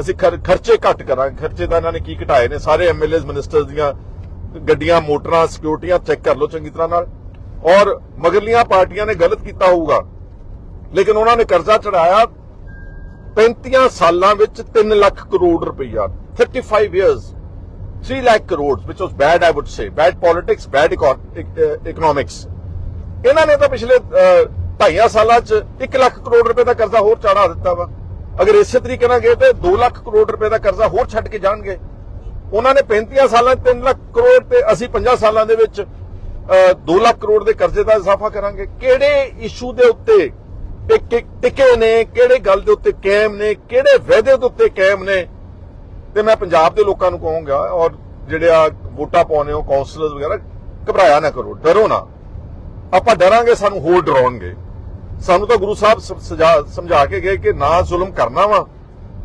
Speaker 1: ਅਸੀਂ ਖਰਚੇ ਘੱਟ ਕਰਾਂਗੇ। ਖਰਚੇ ਤਾਂ ਇਹਨਾਂ ਨੇ ਕੀ ਘਟਾਏ ਨੇ? ਸਾਰੇ ਐਮਐਲਏਸ ਮਿਨਿਸਟਰਸ ਦੀਆਂ ਗੱਡੀਆਂ, ਮੋਟਰਾਂ ਸਿਕਿਉਰਟੀਆਂ ਚੈੱਕ ਕਰ ਲਓ ਚੰਗੀ ਤਰ੍ਹਾਂ ਨਾਲ। ਔਰ ਮਗਰਲੀਆਂ ਪਾਰਟੀਆਂ ਨੇ ਗਲਤ ਕੀਤਾ ਹੋਊਗਾ। ਲੇਕਿਨ ਉਹਨਾਂ ਨੇ ਕਰਜ਼ਾ ਚੜਾਇਆ 35 ਸਾਲਾਂ ਵਿੱਚ 3 ਲੱਖ ਕਰੋੜ ਰੁਪਈਆ 35 years 3 lakh crores which was bad I would say bad politics bad e, e, economics. ਇਹਨਾਂ ਨੇ ਤਾਂ ਪਿਛਲੇ ਅਹ, ਢਾਈਆਂ ਸਾਲਾਂ 'ਚ 1 ਲੱਖ ਕਰੋੜ ਰੁਪਏ ਦਾ ਕਰਜ਼ਾ ਹੋਰ ਚੜਾ ਦਿੱਤਾ ਵਾ। ਅਗਰ ਇਸੇ ਤਰੀਕੇ ਨਾਲ ਗਏ ਤੇ 2 ਲੱਖ ਕਰੋੜ ਰੁਪਏ ਦਾ ਕਰਜ਼ਾ ਹੋਰ ਛੱਡ ਕੇ ਜਾਣਗੇ। ਉਹਨਾਂ ਨੇ 35 ਸਾਲਾਂ 'ਚ 3 ਲੱਖ ਕਰੋੜ ਤੇ ਅਸੀਂ 50 ਸਾਲਾਂ ਦੇ ਵਿੱਚ 2 ਲੱਖ ਕਰੋੜ ਦੇ ਕਰਜ਼ੇ ਦਾ ਇਜ਼ਾਫਾ ਕਰਾਂਗੇ। ਕਿਹੜੇ ਇਸ਼ੂ ਦੇ ਉੱਤੇ ਟਿਕੇ ਨੇ, ਕਿਹੜੇ ਗੱਲ ਦੇ ਉੱਤੇ ਕਾਇਮ ਨੇ, ਕਿਹੜੇ ਵਾਅਦੇ ਦੇ ਉੱਤੇ ਕਾਇਮ ਨੇ? ਤੇ ਮੈਂ ਪੰਜਾਬ ਦੇ ਲੋਕਾਂ ਨੂੰ ਕਹੂੰਗਾ ਔਰ ਜਿਹੜੇ ਆ ਵੋਟਾਂ ਪਾਉਣੇ ਹੋ ਕਾਉਂਸਲਰਸ ਵਗੈਰਾ, ਘਬਰਾਇਆ ਨਾ ਕਰੋ, ਡਰੋ ਨਾ। ਆਪਾਂ ਡਰਾਂਗੇ, ਸਾਨੂੰ ਹੋਰ ਡਰਾਉਣਗੇ। ਸਾਨੂੰ ਤਾਂ ਗੁਰੂ ਸਾਹਿਬ ਸਮਝਾ ਕੇ ਗਏ ਕਿ ਨਾ ਜ਼ੁਲਮ ਕਰਨਾ ਵਾ,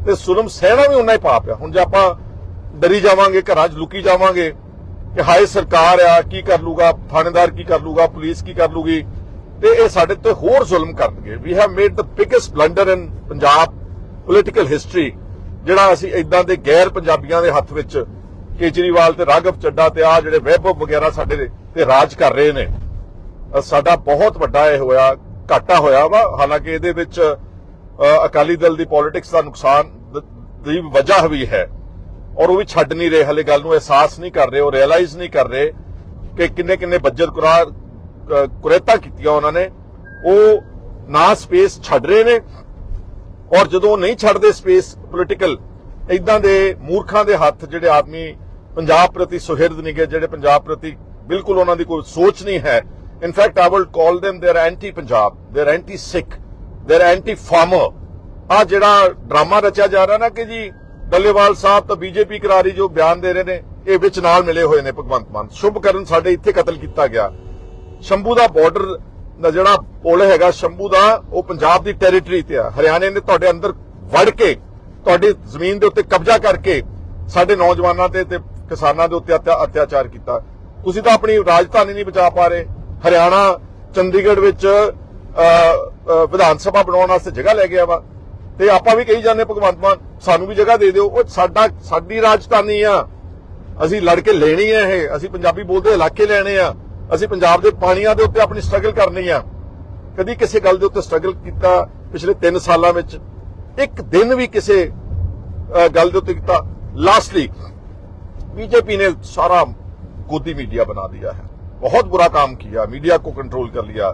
Speaker 1: ਤੇ ਜ਼ੁਲਮ ਸਹਿਣਾ ਵੀ ਉਨਾ ਹੀ ਪਾਪ ਆ। ਹੁਣ ਜੇ ਆਪਾਂ ਡਰੀ ਜਾਵਾਂਗੇ, ਘਰਾਂ 'ਚ ਲੁਕੀ ਜਾਵਾਂਗੇ, ਕਿ ਹਾਏ ਸਰਕਾਰ ਆ, ਕੀ ਕਰ ਲੂਗਾ, ਥਾਣੇਦਾਰ ਕੀ ਕਰ ਲੂਗਾ, ਪੁਲਿਸ ਕੀ ਕਰ ਲੂਗੀ ਤੇ ਇਹ ਸਾਡੇ ਤੇ ਹੋਰ ਜ਼ੁਲਮ ਕਰਨਗੇ। We have made the biggest blunder in Punjab political history ਜਿਹੜਾ ਅਸੀਂ ਇਦਾਂ ਦੇ ਗੈਰ ਪੰਜਾਬੀਆਂ ਦੇ ਹੱਥ ਵਿੱਚ ਕੇਜਰੀਵਾਲ ਤੇ ਰਾਘਵ ਚੱਡਾ ਤੇ ਆ ਜਿਹੜੇ ਵੈਭਵ ਵਗੈਰਾ ਸਾਡੇ ਤੇ ਰਾਜ ਕਰ ਰਹੇ ਨੇ। ਸਾਡਾ ਬਹੁਤ ਵੱਡਾ ਇਹ ਹੋਇਆ, ਘਾਟਾ ਹੋਇਆ ਵਾ। ਹਾਲਾਂਕਿ ਇਹਦੇ ਵਿੱਚ ਅਕਾਲੀ ਦਲ ਦੀ ਪੋਲਿਟਿਕਸ ਦਾ ਨੁਕਸਾਨ ਦੀ ਵਜ੍ਹਾ ਵੀ ਹੈ। ਔਰ ਉਹ ਵੀ ਛੱਡ ਨਹੀਂ ਰਹੇ, ਹਲੇ ਗੱਲ ਨੂੰ ਅਹਿਸਾਸ ਨਹੀਂ ਕਰ ਰਹੇ, ਉਹ ਰਿਅਲਾਈਜ਼ ਨਹੀਂ ਕਰ ਰਹੇ ਕਿ ਕਿੰਨੇ ਕਿੰਨੇ ਬੱਜਰ ਕੁਰਾਰ ਕੁਰੇਤਾ ਕੀਤੀਆਂ ਉਹਨਾਂ ਨੇ। ਉਹ ਨਾ ਸਪੇਸ ਛੱਡ ਰਹੇ ਨੇ ਔਰ ਜਦੋਂ ਨਹੀਂ ਛੱਡਦੇ ਸਪੇਸ ਪੋਲੀਟੀਕਲ ਇਦਾਂ ਦੇ ਮੂਰਖਾਂ ਦੇ ਹੱਥ ਜਿਹੜੇ ਆਦਮੀ ਪੰਜਾਬ ਪ੍ਰਤੀ ਸੁਹਿਰਦ ਨਹੀਂ ਗਏ ਜਿਹੜੇ ਪੰਜਾਬ ਪ੍ਰਤੀ ਬਿਲਕੁਲ ਉਹਨਾਂ ਦੀ ਕੋਈ ਸੋਚ ਨਹੀਂ ਹੈ। In fact I will call them they are anti Punjab ਦੇ ਆਰ ਐਂਟੀ ਸਿੱਖ ਦੇ ਆਰ ਐਂਟੀ ਫਾਰਮਰ ਆ ਜਿਹੜਾ ਡਰਾਮਾ ਰਚਿਆ ਜਾ ਰਿਹਾ ਨਾ ਕਿ ਜੀ, ਡੱਲੇਵਾਲ ਸਾਹਿਬ ਤਾਂ ਬੀਜੇਪੀ ਕਰਾਰੀ ਜੋ ਬਿਆਨ ਦੇ ਰਹੇ ਨੇ, ਇਹ ਵਿੱਚ ਨਾਲ ਮਿਲੇ ਹੋਏ ਨੇ ਭਗਵੰਤ ਮਾਨ। ਸ਼ੁਭ ਕਰਨ ਸਾਡੇ ਇੱਥੇ ਕਤਲ ਕੀਤਾ ਗਿਆ। ਸ਼ੰਭੂ ਦਾ ਬਾਰਡਰ ਦਾ ਜਿਹੜਾ ਪੁਲ ਹੈਗਾ, ਸ਼ੰਭੂ ਦਾ, ਉਹ ਪੰਜਾਬ ਦੀ ਟੈਰੀਟਰੀ ਤੇ ਆ। ਹਰਿਆਣੇ ਨੇ ਤੁਹਾਡੇ ਅੰਦਰ ਵੜ ਕੇ, ਤੁਹਾਡੀ ਜ਼ਮੀਨ ਦੇ ਉੱਤੇ ਕਬਜ਼ਾ ਕਰਕੇ ਸਾਡੇ ਨੌਜਵਾਨਾਂ ਤੇ ਤੇ ਕਿਸਾਨਾਂ ਦੇ ਉੱਤੇ ਅਤਿਆਚਾਰ ਕੀਤਾ। ਤੁਸੀਂ ਤਾਂ ਆਪਣੀ ਰਾਜਧਾਨੀ ਨਹੀਂ ਬਚਾ ਪਾ ਰਹੇ। ਹਰਿਆਣਾ, ਚੰਡੀਗੜ੍ਹ ਵਿੱਚ ਵਿਧਾਨ ਸਭਾ ਬਣਾਉਣ ਵਾਸਤੇ ਜਗ੍ਹਾ ਲੈ ਗਿਆ ਵਾ। ਤੇ ਆਪਾਂ ਵੀ ਕਹੀ ਜਾਂਦੇ, ਭਗਵੰਤ ਮਾਨ, ਸਾਨੂੰ ਵੀ ਜਗ੍ਹਾ ਦੇ ਦਿਓ। ਉਹ ਸਾਡਾ, ਸਾਡੀ ਰਾਜਧਾਨੀ ਆ। ਅਸੀਂ ਲੜ ਕੇ ਲੈਣੀ ਹੈ ਇਹ। ਅਸੀਂ ਪੰਜਾਬੀ ਬੋਲਦੇ ਇਲਾਕੇ ਲੈਣੇ ਆ। ਅਸੀਂ ਪੰਜਾਬ ਦੇ ਪਾਣੀਆਂ ਦੇ ਉੱਤੇ ਆਪਣੀ ਸਟਰਗਲ ਕਰਨੀ ਆ। ਕਦੀ ਕਿਸੇ ਗੱਲ ਦੇ ਉੱਤੇ ਸਟਰਗਲ ਕੀਤਾ ਪਿਛਲੇ 3 ਸਾਲਾਂ ਵਿੱਚ। ਇੱਕ ਦਿਨ ਵੀ ਕਿਸੇ ਗੱਲ ਦੇ ਉੱਤੇ ਕੀਤਾ। ਲਾਸਟਲੀ ਬੀਜੇਪੀ ਨੇ ਸਾਰਾ ਗੋਦੀ ਮੀਡੀਆ ਬਣਾ ਦਿਆ ਹੈ। ਬਹੁਤ ਬੁਰਾ ਕੰਮ ਕੀਤਾ। ਮੀਡੀਆ ਕੋ ਕੰਟਰੋਲ ਕਰ ਲਿਆ।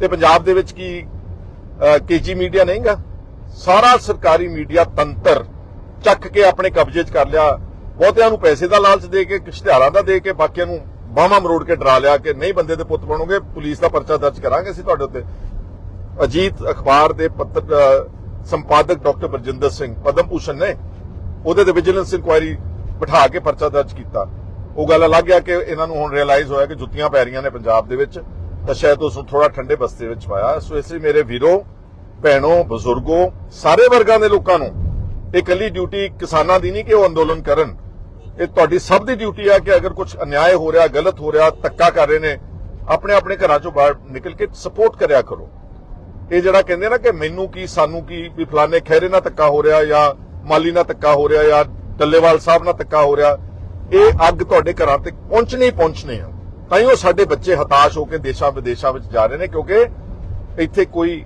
Speaker 1: ਤੇ ਪੰਜਾਬ ਦੇ ਵਿੱਚ ਕੀ ਕੇਜੀ ਮੀਡੀਆ ਨਹੀਂ ਗਾ ਸਾਰਾ ਸਰਕਾਰੀ ਮੀਡੀਆ ਤੰਤਰ ਚੱਕ ਕੇ ਆਪਣੇ ਕਬਜ਼ੇ 'ਚ ਕਰ ਲਿਆ। ਬਹੁਤਿਆਂ ਨੂੰ ਪੈਸੇ ਦਾ ਲਾਲਚ ਦੇ ਕੇ ਇਸ਼ਤਿਹਾਰਾਂ ਦਾ ਦੇ ਕੇ, ਬਾਕੀਆਂ ਨੂੰ ਬਾਹਾਂ ਮਰੋੜ ਕੇ ਡਰਾ ਲਿਆ ਕਿ ਨਹੀਂ ਬੰਦੇ ਦੇ ਪੁੱਤ ਬਣੋਗੇ, ਪੁਲਿਸ ਦਾ ਪਰਚਾ ਦਰਜ ਕਰਾਂਗੇ ਅਸੀਂ ਤੁਹਾਡੇ ਉੱਤੇ। ਅਜੀਤ ਅਖਬਾਰ ਦੇ ਪੱਤਰ ਸੰਪਾਦਕ ਡਾਕਟਰ ਬਰਜਿੰਦਰ ਸਿੰਘ, ਪਦਮ ਭੂਸ਼ਣ ਨੇ ਉਹਦੇ ਤੇ ਵਿਜੀਲੈਂਸ ਇਨਕੁਆਇਰੀ ਬਿਠਾ ਕੇ ਪਰਚਾ ਦਰਜ ਕੀਤਾ। ਉਹ ਗੱਲ ਅਲੱਗ ਹੈ ਕਿ ਇਹਨਾਂ ਨੂੰ ਹੁਣ ਰਿਅਲਾਈਜ਼ ਹੋਇਆ ਕਿ ਜੁੱਤੀਆਂ ਪੈ ਰਹੀਆਂ ਨੇ ਪੰਜਾਬ ਦੇ ਵਿੱਚ, ਤਾਂ ਸ਼ਾਇਦ ਉਸ ਨੂੰ ਥੋੜਾ ਠੰਡੇ ਬਸਤੇ ਵਿੱਚ ਪਾਇਆ। ਸੋ ਇਸ ਲਈ ਮੇਰੇ ਵੀਰੋ, ਭੈਣੋ, ਬਜ਼ੁਰਗੋ, ਸਾਰੇ ਵਰਗਾਂ ਦੇ ਲੋਕਾਂ ਨੂੰ ਇਹ ਇਕੱਲੀ ਡਿਊਟੀ ਕਿਸਾਨਾਂ ਦੀ ਨਹੀਂ ਕਿ ਉਹ ਅੰਦੋਲਨ ਕਰਨ। ਇਹ ਤੁਹਾਡੀ ਸਭ ਦੀ ਡਿਊਟੀ ਆ ਕਿ ਅਗਰ ਕੁਝ ਅਨਿਆਏ ਹੋ ਰਿਹਾ, ਗਲਤ ਹੋ ਰਿਹਾ, ਧੱਕਾ ਕਰ ਰਹੇ ਨੇ, ਆਪਣੇ ਆਪਣੇ ਘਰਾਂ ਚੋਂ ਬਾਹਰ ਨਿਕਲ ਕੇ ਸਪੋਰਟ ਕਰਿਆ ਕਰੋ। ਇਹ ਜਿਹੜਾ ਕਹਿੰਦੇ ਨਾ ਕਿ ਮੈਨੂੰ ਕੀ, ਸਾਨੂੰ ਕੀ, ਵੀ ਫਲਾਣੇ ਖਹਿਰੇ ਨਾਲ ਧੱਕਾ ਹੋ ਰਿਹਾ ਜਾਂ ਮਾਲੀ ਨਾਲ ਧੱਕਾ ਹੋ ਰਿਹਾ ਜਾਂ ਡੱਲੇਵਾਲ ਸਾਹਿਬ ਨਾਲ ਧੱਕਾ ਹੋ ਰਿਹਾ, ਇਹ ਅੱਗ ਤੁਹਾਡੇ ਘਰਾਂ ਤੇ ਪਹੁੰਚਣੀ ਹੀ ਪਹੁੰਚਣੀ ਆ। ਤਾਂ ਹੀ ਉਹ ਸਾਡੇ ਬੱਚੇ ਹਤਾਸ਼ ਹੋ ਕੇ ਦੇਸ਼ਾਂ ਵਿਦੇਸ਼ਾਂ ਵਿੱਚ ਜਾ ਰਹੇ ਨੇ, ਕਿਉਂਕਿ ਇੱਥੇ ਕੋਈ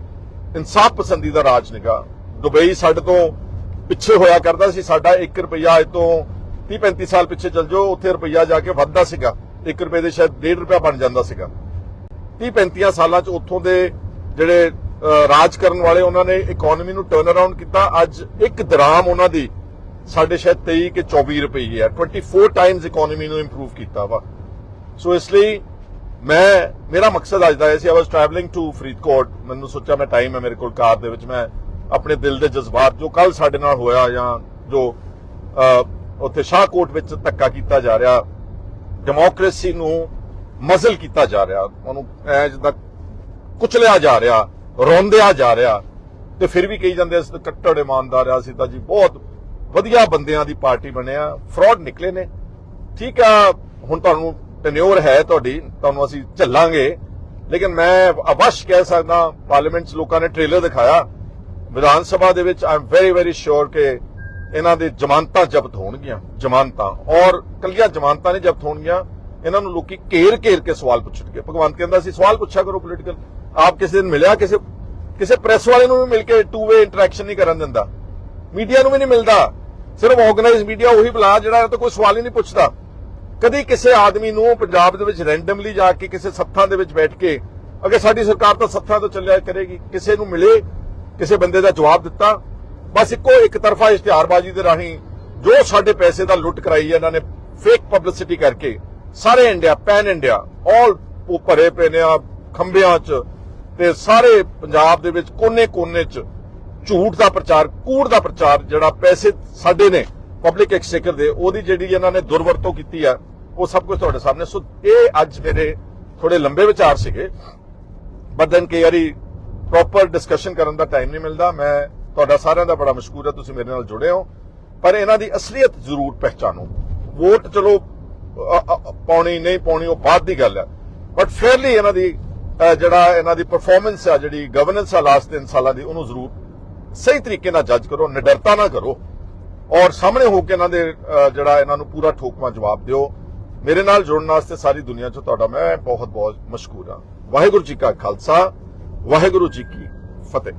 Speaker 1: ਇਨਸਾਫ ਪਸੰਦੀ ਦਾ ਰਾਜ ਨਿਗਾ। ਦੁਬਈ ਸਾਡੇ ਤੋਂ ਪਿੱਛੇ ਹੋਇਆ ਕਰਦਾ ਸੀ, ਸਾਡਾ 1 ਰੁਪਿਆ ਅੱਜ ਤੋਂ 30 35 ਸਾਲ ਪਿੱਛੇ ਚੱਲ ਜਾਓ, ਉੱਥੇ ਰੁਪਈਆ ਜਾ ਕੇ ਵੱਧਦਾ ਸੀਗਾ। 1 ਰੁਪਏ ਦੇ ਸ਼ਾਇਦ 1.5 ਰੁਪਿਆ ਬਣ ਜਾਂਦਾ ਸੀਗਾ। 30 35 ਸਾਲਾਂ ਚ ਉੱਥੋਂ ਦੇ ਜਿਹੜੇ ਰਾਜ ਕਰਨ ਵਾਲੇ ਉਹਨਾਂ ਨੇ ਇਕਨੋਮੀ ਨੂੰ ਟਰਨ ਅਰਾਊਂਡ ਕੀਤਾ। ਅੱਜ ਇੱਕ ਦਰਾਮ ਉਹਨਾਂ ਦੀ ਸਾਡੇ ਸ਼ਾਇਦ 23 ਕਿ 24 ਰੁਪਏ ਹੈ। 24 ਟਾਈਮਸ ਇਕਨੋਮੀ ਨੂੰ ਇੰਪਰੂਵ ਕੀਤਾ ਵਾ। ਸੋ ਇਸ ਲਈ ਮੈਂ, ਮੇਰਾ ਮਕਸਦ ਅੱਜ ਦਾ ਇਹ ਸੀ I was travelling to Faridkot ਮੈਨੂੰ ਸੋਚਿਆ ਮੈਂ ਟਾਈਮ ਹੈ ਮੇਰੇ ਕੋਲ ਕਾਰ ਦੇ ਵਿੱਚ। ਮੈਂ ਆਪਣੇ ਦਿਲ ਦੇ ਜਜ਼ਬਾਤ ਜੋ ਕੱਲ ਸਾਡੇ ਨਾਲ ਹੋਇਆ ਜਾਂ ਜੋ ਉੱਥੇ ਸ਼ਾਹਕੋਟ ਵਿੱਚ ਧੱਕਾ ਕੀਤਾ ਜਾ ਰਿਹਾ ਡੈਮੋਕ੍ਰੇਸੀ ਨੂੰ ਮਜ਼ਲ ਕੀਤਾ ਜਾ ਰਿਹਾ, ਉਹਨੂੰ ਐ ਜਿੱਦਾਂ ਕੁਚਲਿਆ ਜਾ ਰਿਹਾ, ਰੋਂਦਿਆ ਜਾ ਰਿਹਾ, ਤੇ ਫਿਰ ਵੀ ਕਹੀ ਜਾਂਦੇ ਅਸੀਂ ਤਾਂ ਕੱਟੜ ਇਮਾਨਦਾਰ ਆ, ਅਸੀਂ ਤਾਂ ਜੀ ਬਹੁਤ ਵਧੀਆ ਬੰਦਿਆਂ ਦੀ ਪਾਰਟੀ ਬਣਿਆ ਫਰਾਡ ਨਿਕਲੇ ਨੇ। ਠੀਕ ਆ, ਹੁਣ ਤੁਹਾਨੂੰ ਟੈਨਿਓਰ ਹੈ ਤੁਹਾਡੀ, ਤੁਹਾਨੂੰ ਅਸੀਂ ਝੱਲਾਂਗੇ, ਲੇਕਿਨ ਮੈਂ ਅਵਸ਼ ਕਹਿ ਸਕਦਾ ਪਾਰਲੀਮੈਂਟ 'ਚ ਲੋਕਾਂ ਨੇ ਟ੍ਰੇਲਰ ਦਿਖਾਇਆ, ਵਿਧਾਨ ਸਭਾ ਦੇ ਵਿੱਚ I am very very sure ਕਿ ਇਹਨਾਂ ਦੇ ਜ਼ਮਾਨਤਾਂ ਜ਼ਬਤ ਹੋਣਗੀਆਂ, ਜ਼ਮਾਨਤਾਂ। ਔਰ ਕੱਲੀਆਂ ਜ਼ਮਾਨਤਾਂ ਨਹੀਂ ਜ਼ਬਤ ਹੋਣਗੀਆਂ, ਇਹਨਾਂ ਨੂੰ ਲੋਕੀ ਘੇਰ ਘੇਰ ਕੇ ਸਵਾਲ ਪੁੱਛਣਗੇ। ਭਗਵੰਤ ਕਹਿੰਦਾ ਸੀ, ਸਵਾਲ ਪੁੱਛਿਆ ਕਰੋ ਪੋਲੀਟੀਕਲ ਆਪ ਕਿਸੇ ਦਿਨ ਮਿਲਿਆ, ਕਿਸੇ ਕਿਸੇ ਪ੍ਰੈਸ ਵਾਲੇ ਨੂੰ ਵੀ ਮਿਲ ਕੇ ਟੂ ਵੇ ਇੰਟਰੈਕਸ਼ਨ ਨਹੀਂ ਕਰਨ ਦਿੰਦਾ। ਮੀਡੀਆ ਨੂੰ ਵੀ ਨਹੀਂ ਮਿਲਦਾ। ਸਿਰਫ ਆਰਗੇਨਾਈਜ਼ ਮੀਡੀਆ ਉਹੀ ਬੁਲਾ, ਜਿਹੜਾ ਇਹ ਤਾਂ ਕੋਈ ਸਵਾਲ ਹੀ ਨਹੀਂ ਪੁੱਛਦਾ। ਕਦੀ ਕਿਸੇ ਆਦਮੀ ਨੂੰ ਪੰਜਾਬ ਦੇ ਵਿੱਚ ਰੈਂਡਮਲੀ ਜਾ ਕੇ ਕਿਸੇ ਸੱਥਾਂ ਦੇ ਵਿੱਚ ਬੈਠ ਕੇ, ਅਗੇ ਸਾਡੀ ਸਰਕਾਰ ਤਾਂ ਸੱਥਾਂ ਤੋਂ ਚੱਲਿਆ ਕਰੇਗੀ। ਕਿਸੇ ਨੂੰ ਮਿਲੇ, ਕਿਸੇ ਬੰਦੇ ਦਾ ਜਵਾਬ ਦਿੱਤਾ। ਬਸ ਇੱਕੋ ਇੱਕ ਤਰਫਾ ਇਸ਼ਤਿਹਾਰਬਾਜ਼ੀ ਦੇ ਰਾਹੀਂ ਜੋ ਸਾਡੇ ਪੈਸੇ ਦਾ ਲੁੱਟ ਕਰਾਈ ਹੈ, ਇਹਨਾਂ ਨੇ ਫੇਕ ਪਬਲਿਸਿਟੀ ਕਰਕੇ ਸਾਰੇ ਇੰਡੀਆ ਪੈਨ ਇੰਡੀਆ ਆਲ ਭਰੇ ਪਏ ਨੇ ਆ ਖੰਬਿਆਂ 'ਚ ਤੇ ਸਾਰੇ ਪੰਜਾਬ ਦੇ ਵਿੱਚ ਕੋਨੇ-ਕੋਨੇ 'ਚ ਝੂਠ ਦਾ ਪ੍ਰਚਾਰ, ਕੂੜ ਦਾ ਪ੍ਰਚਾਰ ਜਿਹੜਾ ਪੈਸੇ ਸਾਡੇ ਨੇ ਪਬਲਿਕ ਐਕਸਚੇਕਰ ਦੇ, ਉਹਦੀ ਜਿਹੜੀ ਇਹਨਾਂ ਨੇ ਦੁਰਵਰਤੋਂ ਕੀਤੀ ਆ, ਉਹ ਸਭ ਕੁਝ ਤੁਹਾਡੇ ਸਾਹਮਣੇ। ਸੋ ਇਹ ਅੱਜ ਮੇਰੇ ਥੋੜੇ ਲੰਬੇ ਵਿਚਾਰ ਸੀਗੇ ਬਟ ਦੈਨ ਕਈ ਵਾਰੀ ਪ੍ਰੋਪਰ ਡਿਸਕਸ਼ਨ ਕਰਨ ਦਾ ਟਾਈਮ ਨਹੀਂ ਮਿਲਦਾ। ਮੈਂ ਤੁਹਾਡਾ ਸਾਰਿਆਂ ਦਾ ਬੜਾ ਮਸ਼ਕੂਰ ਹੈ, ਤੁਸੀਂ ਮੇਰੇ ਨਾਲ ਜੁੜੇ ਹੋ। ਪਰ ਇਹਨਾਂ ਦੀ ਅਸਲੀਅਤ ਜ਼ਰੂਰ ਪਹਿਚਾਨੋ ਵੋਟ ਚਲੋ ਪਾਉਣੀ, ਨਹੀਂ ਪਾਉਣੀ, ਉਹ ਬਾਅਦ ਦੀ ਗੱਲ ਹੈ। ਬਟ ਫੇਅਰਲੀ ਇਹਨਾਂ ਦੀ ਜਿਹੜਾ ਇਹਨਾਂ ਦੀ ਪਰਫਾਰਮੈਂਸ ਆ, ਜਿਹੜੀ ਗਵਰਨੈਂਸ ਆ ਲਾਸਟ 3 ਸਾਲਾਂ ਦੀ, ਉਹਨੂੰ ਜ਼ਰੂਰ ਸਹੀ ਤਰੀਕੇ ਨਾਲ ਜੱਜ ਕਰੋ, ਨਿਡਰਤਾ ਨਾ ਕਰੋ। ਔਰ ਸਾਹਮਣੇ ਹੋ ਕੇ ਇਹਨਾਂ ਦੇ ਜਿਹੜਾ ਇਹਨਾਂ ਨੂੰ ਪੂਰਾ ਠੋਕਵਾਂ ਜਵਾਬ ਦਿਓ। ਮੇਰੇ ਨਾਲ ਜੁੜਨ ਵਾਸਤੇ ਸਾਰੀ ਦੁਨੀਆ 'ਚ ਤੁਹਾਡਾ ਮੈਂ ਬਹੁਤ ਬਹੁਤ ਮਸ਼ਕੂਰ ਹਾਂ। ਵਾਹਿਗੁਰੂ ਜੀ ਕਾ ਖਾਲਸਾ, ਵਾਹਿਗੁਰੂ ਜੀ ਕੀ ਫਤਿਹ।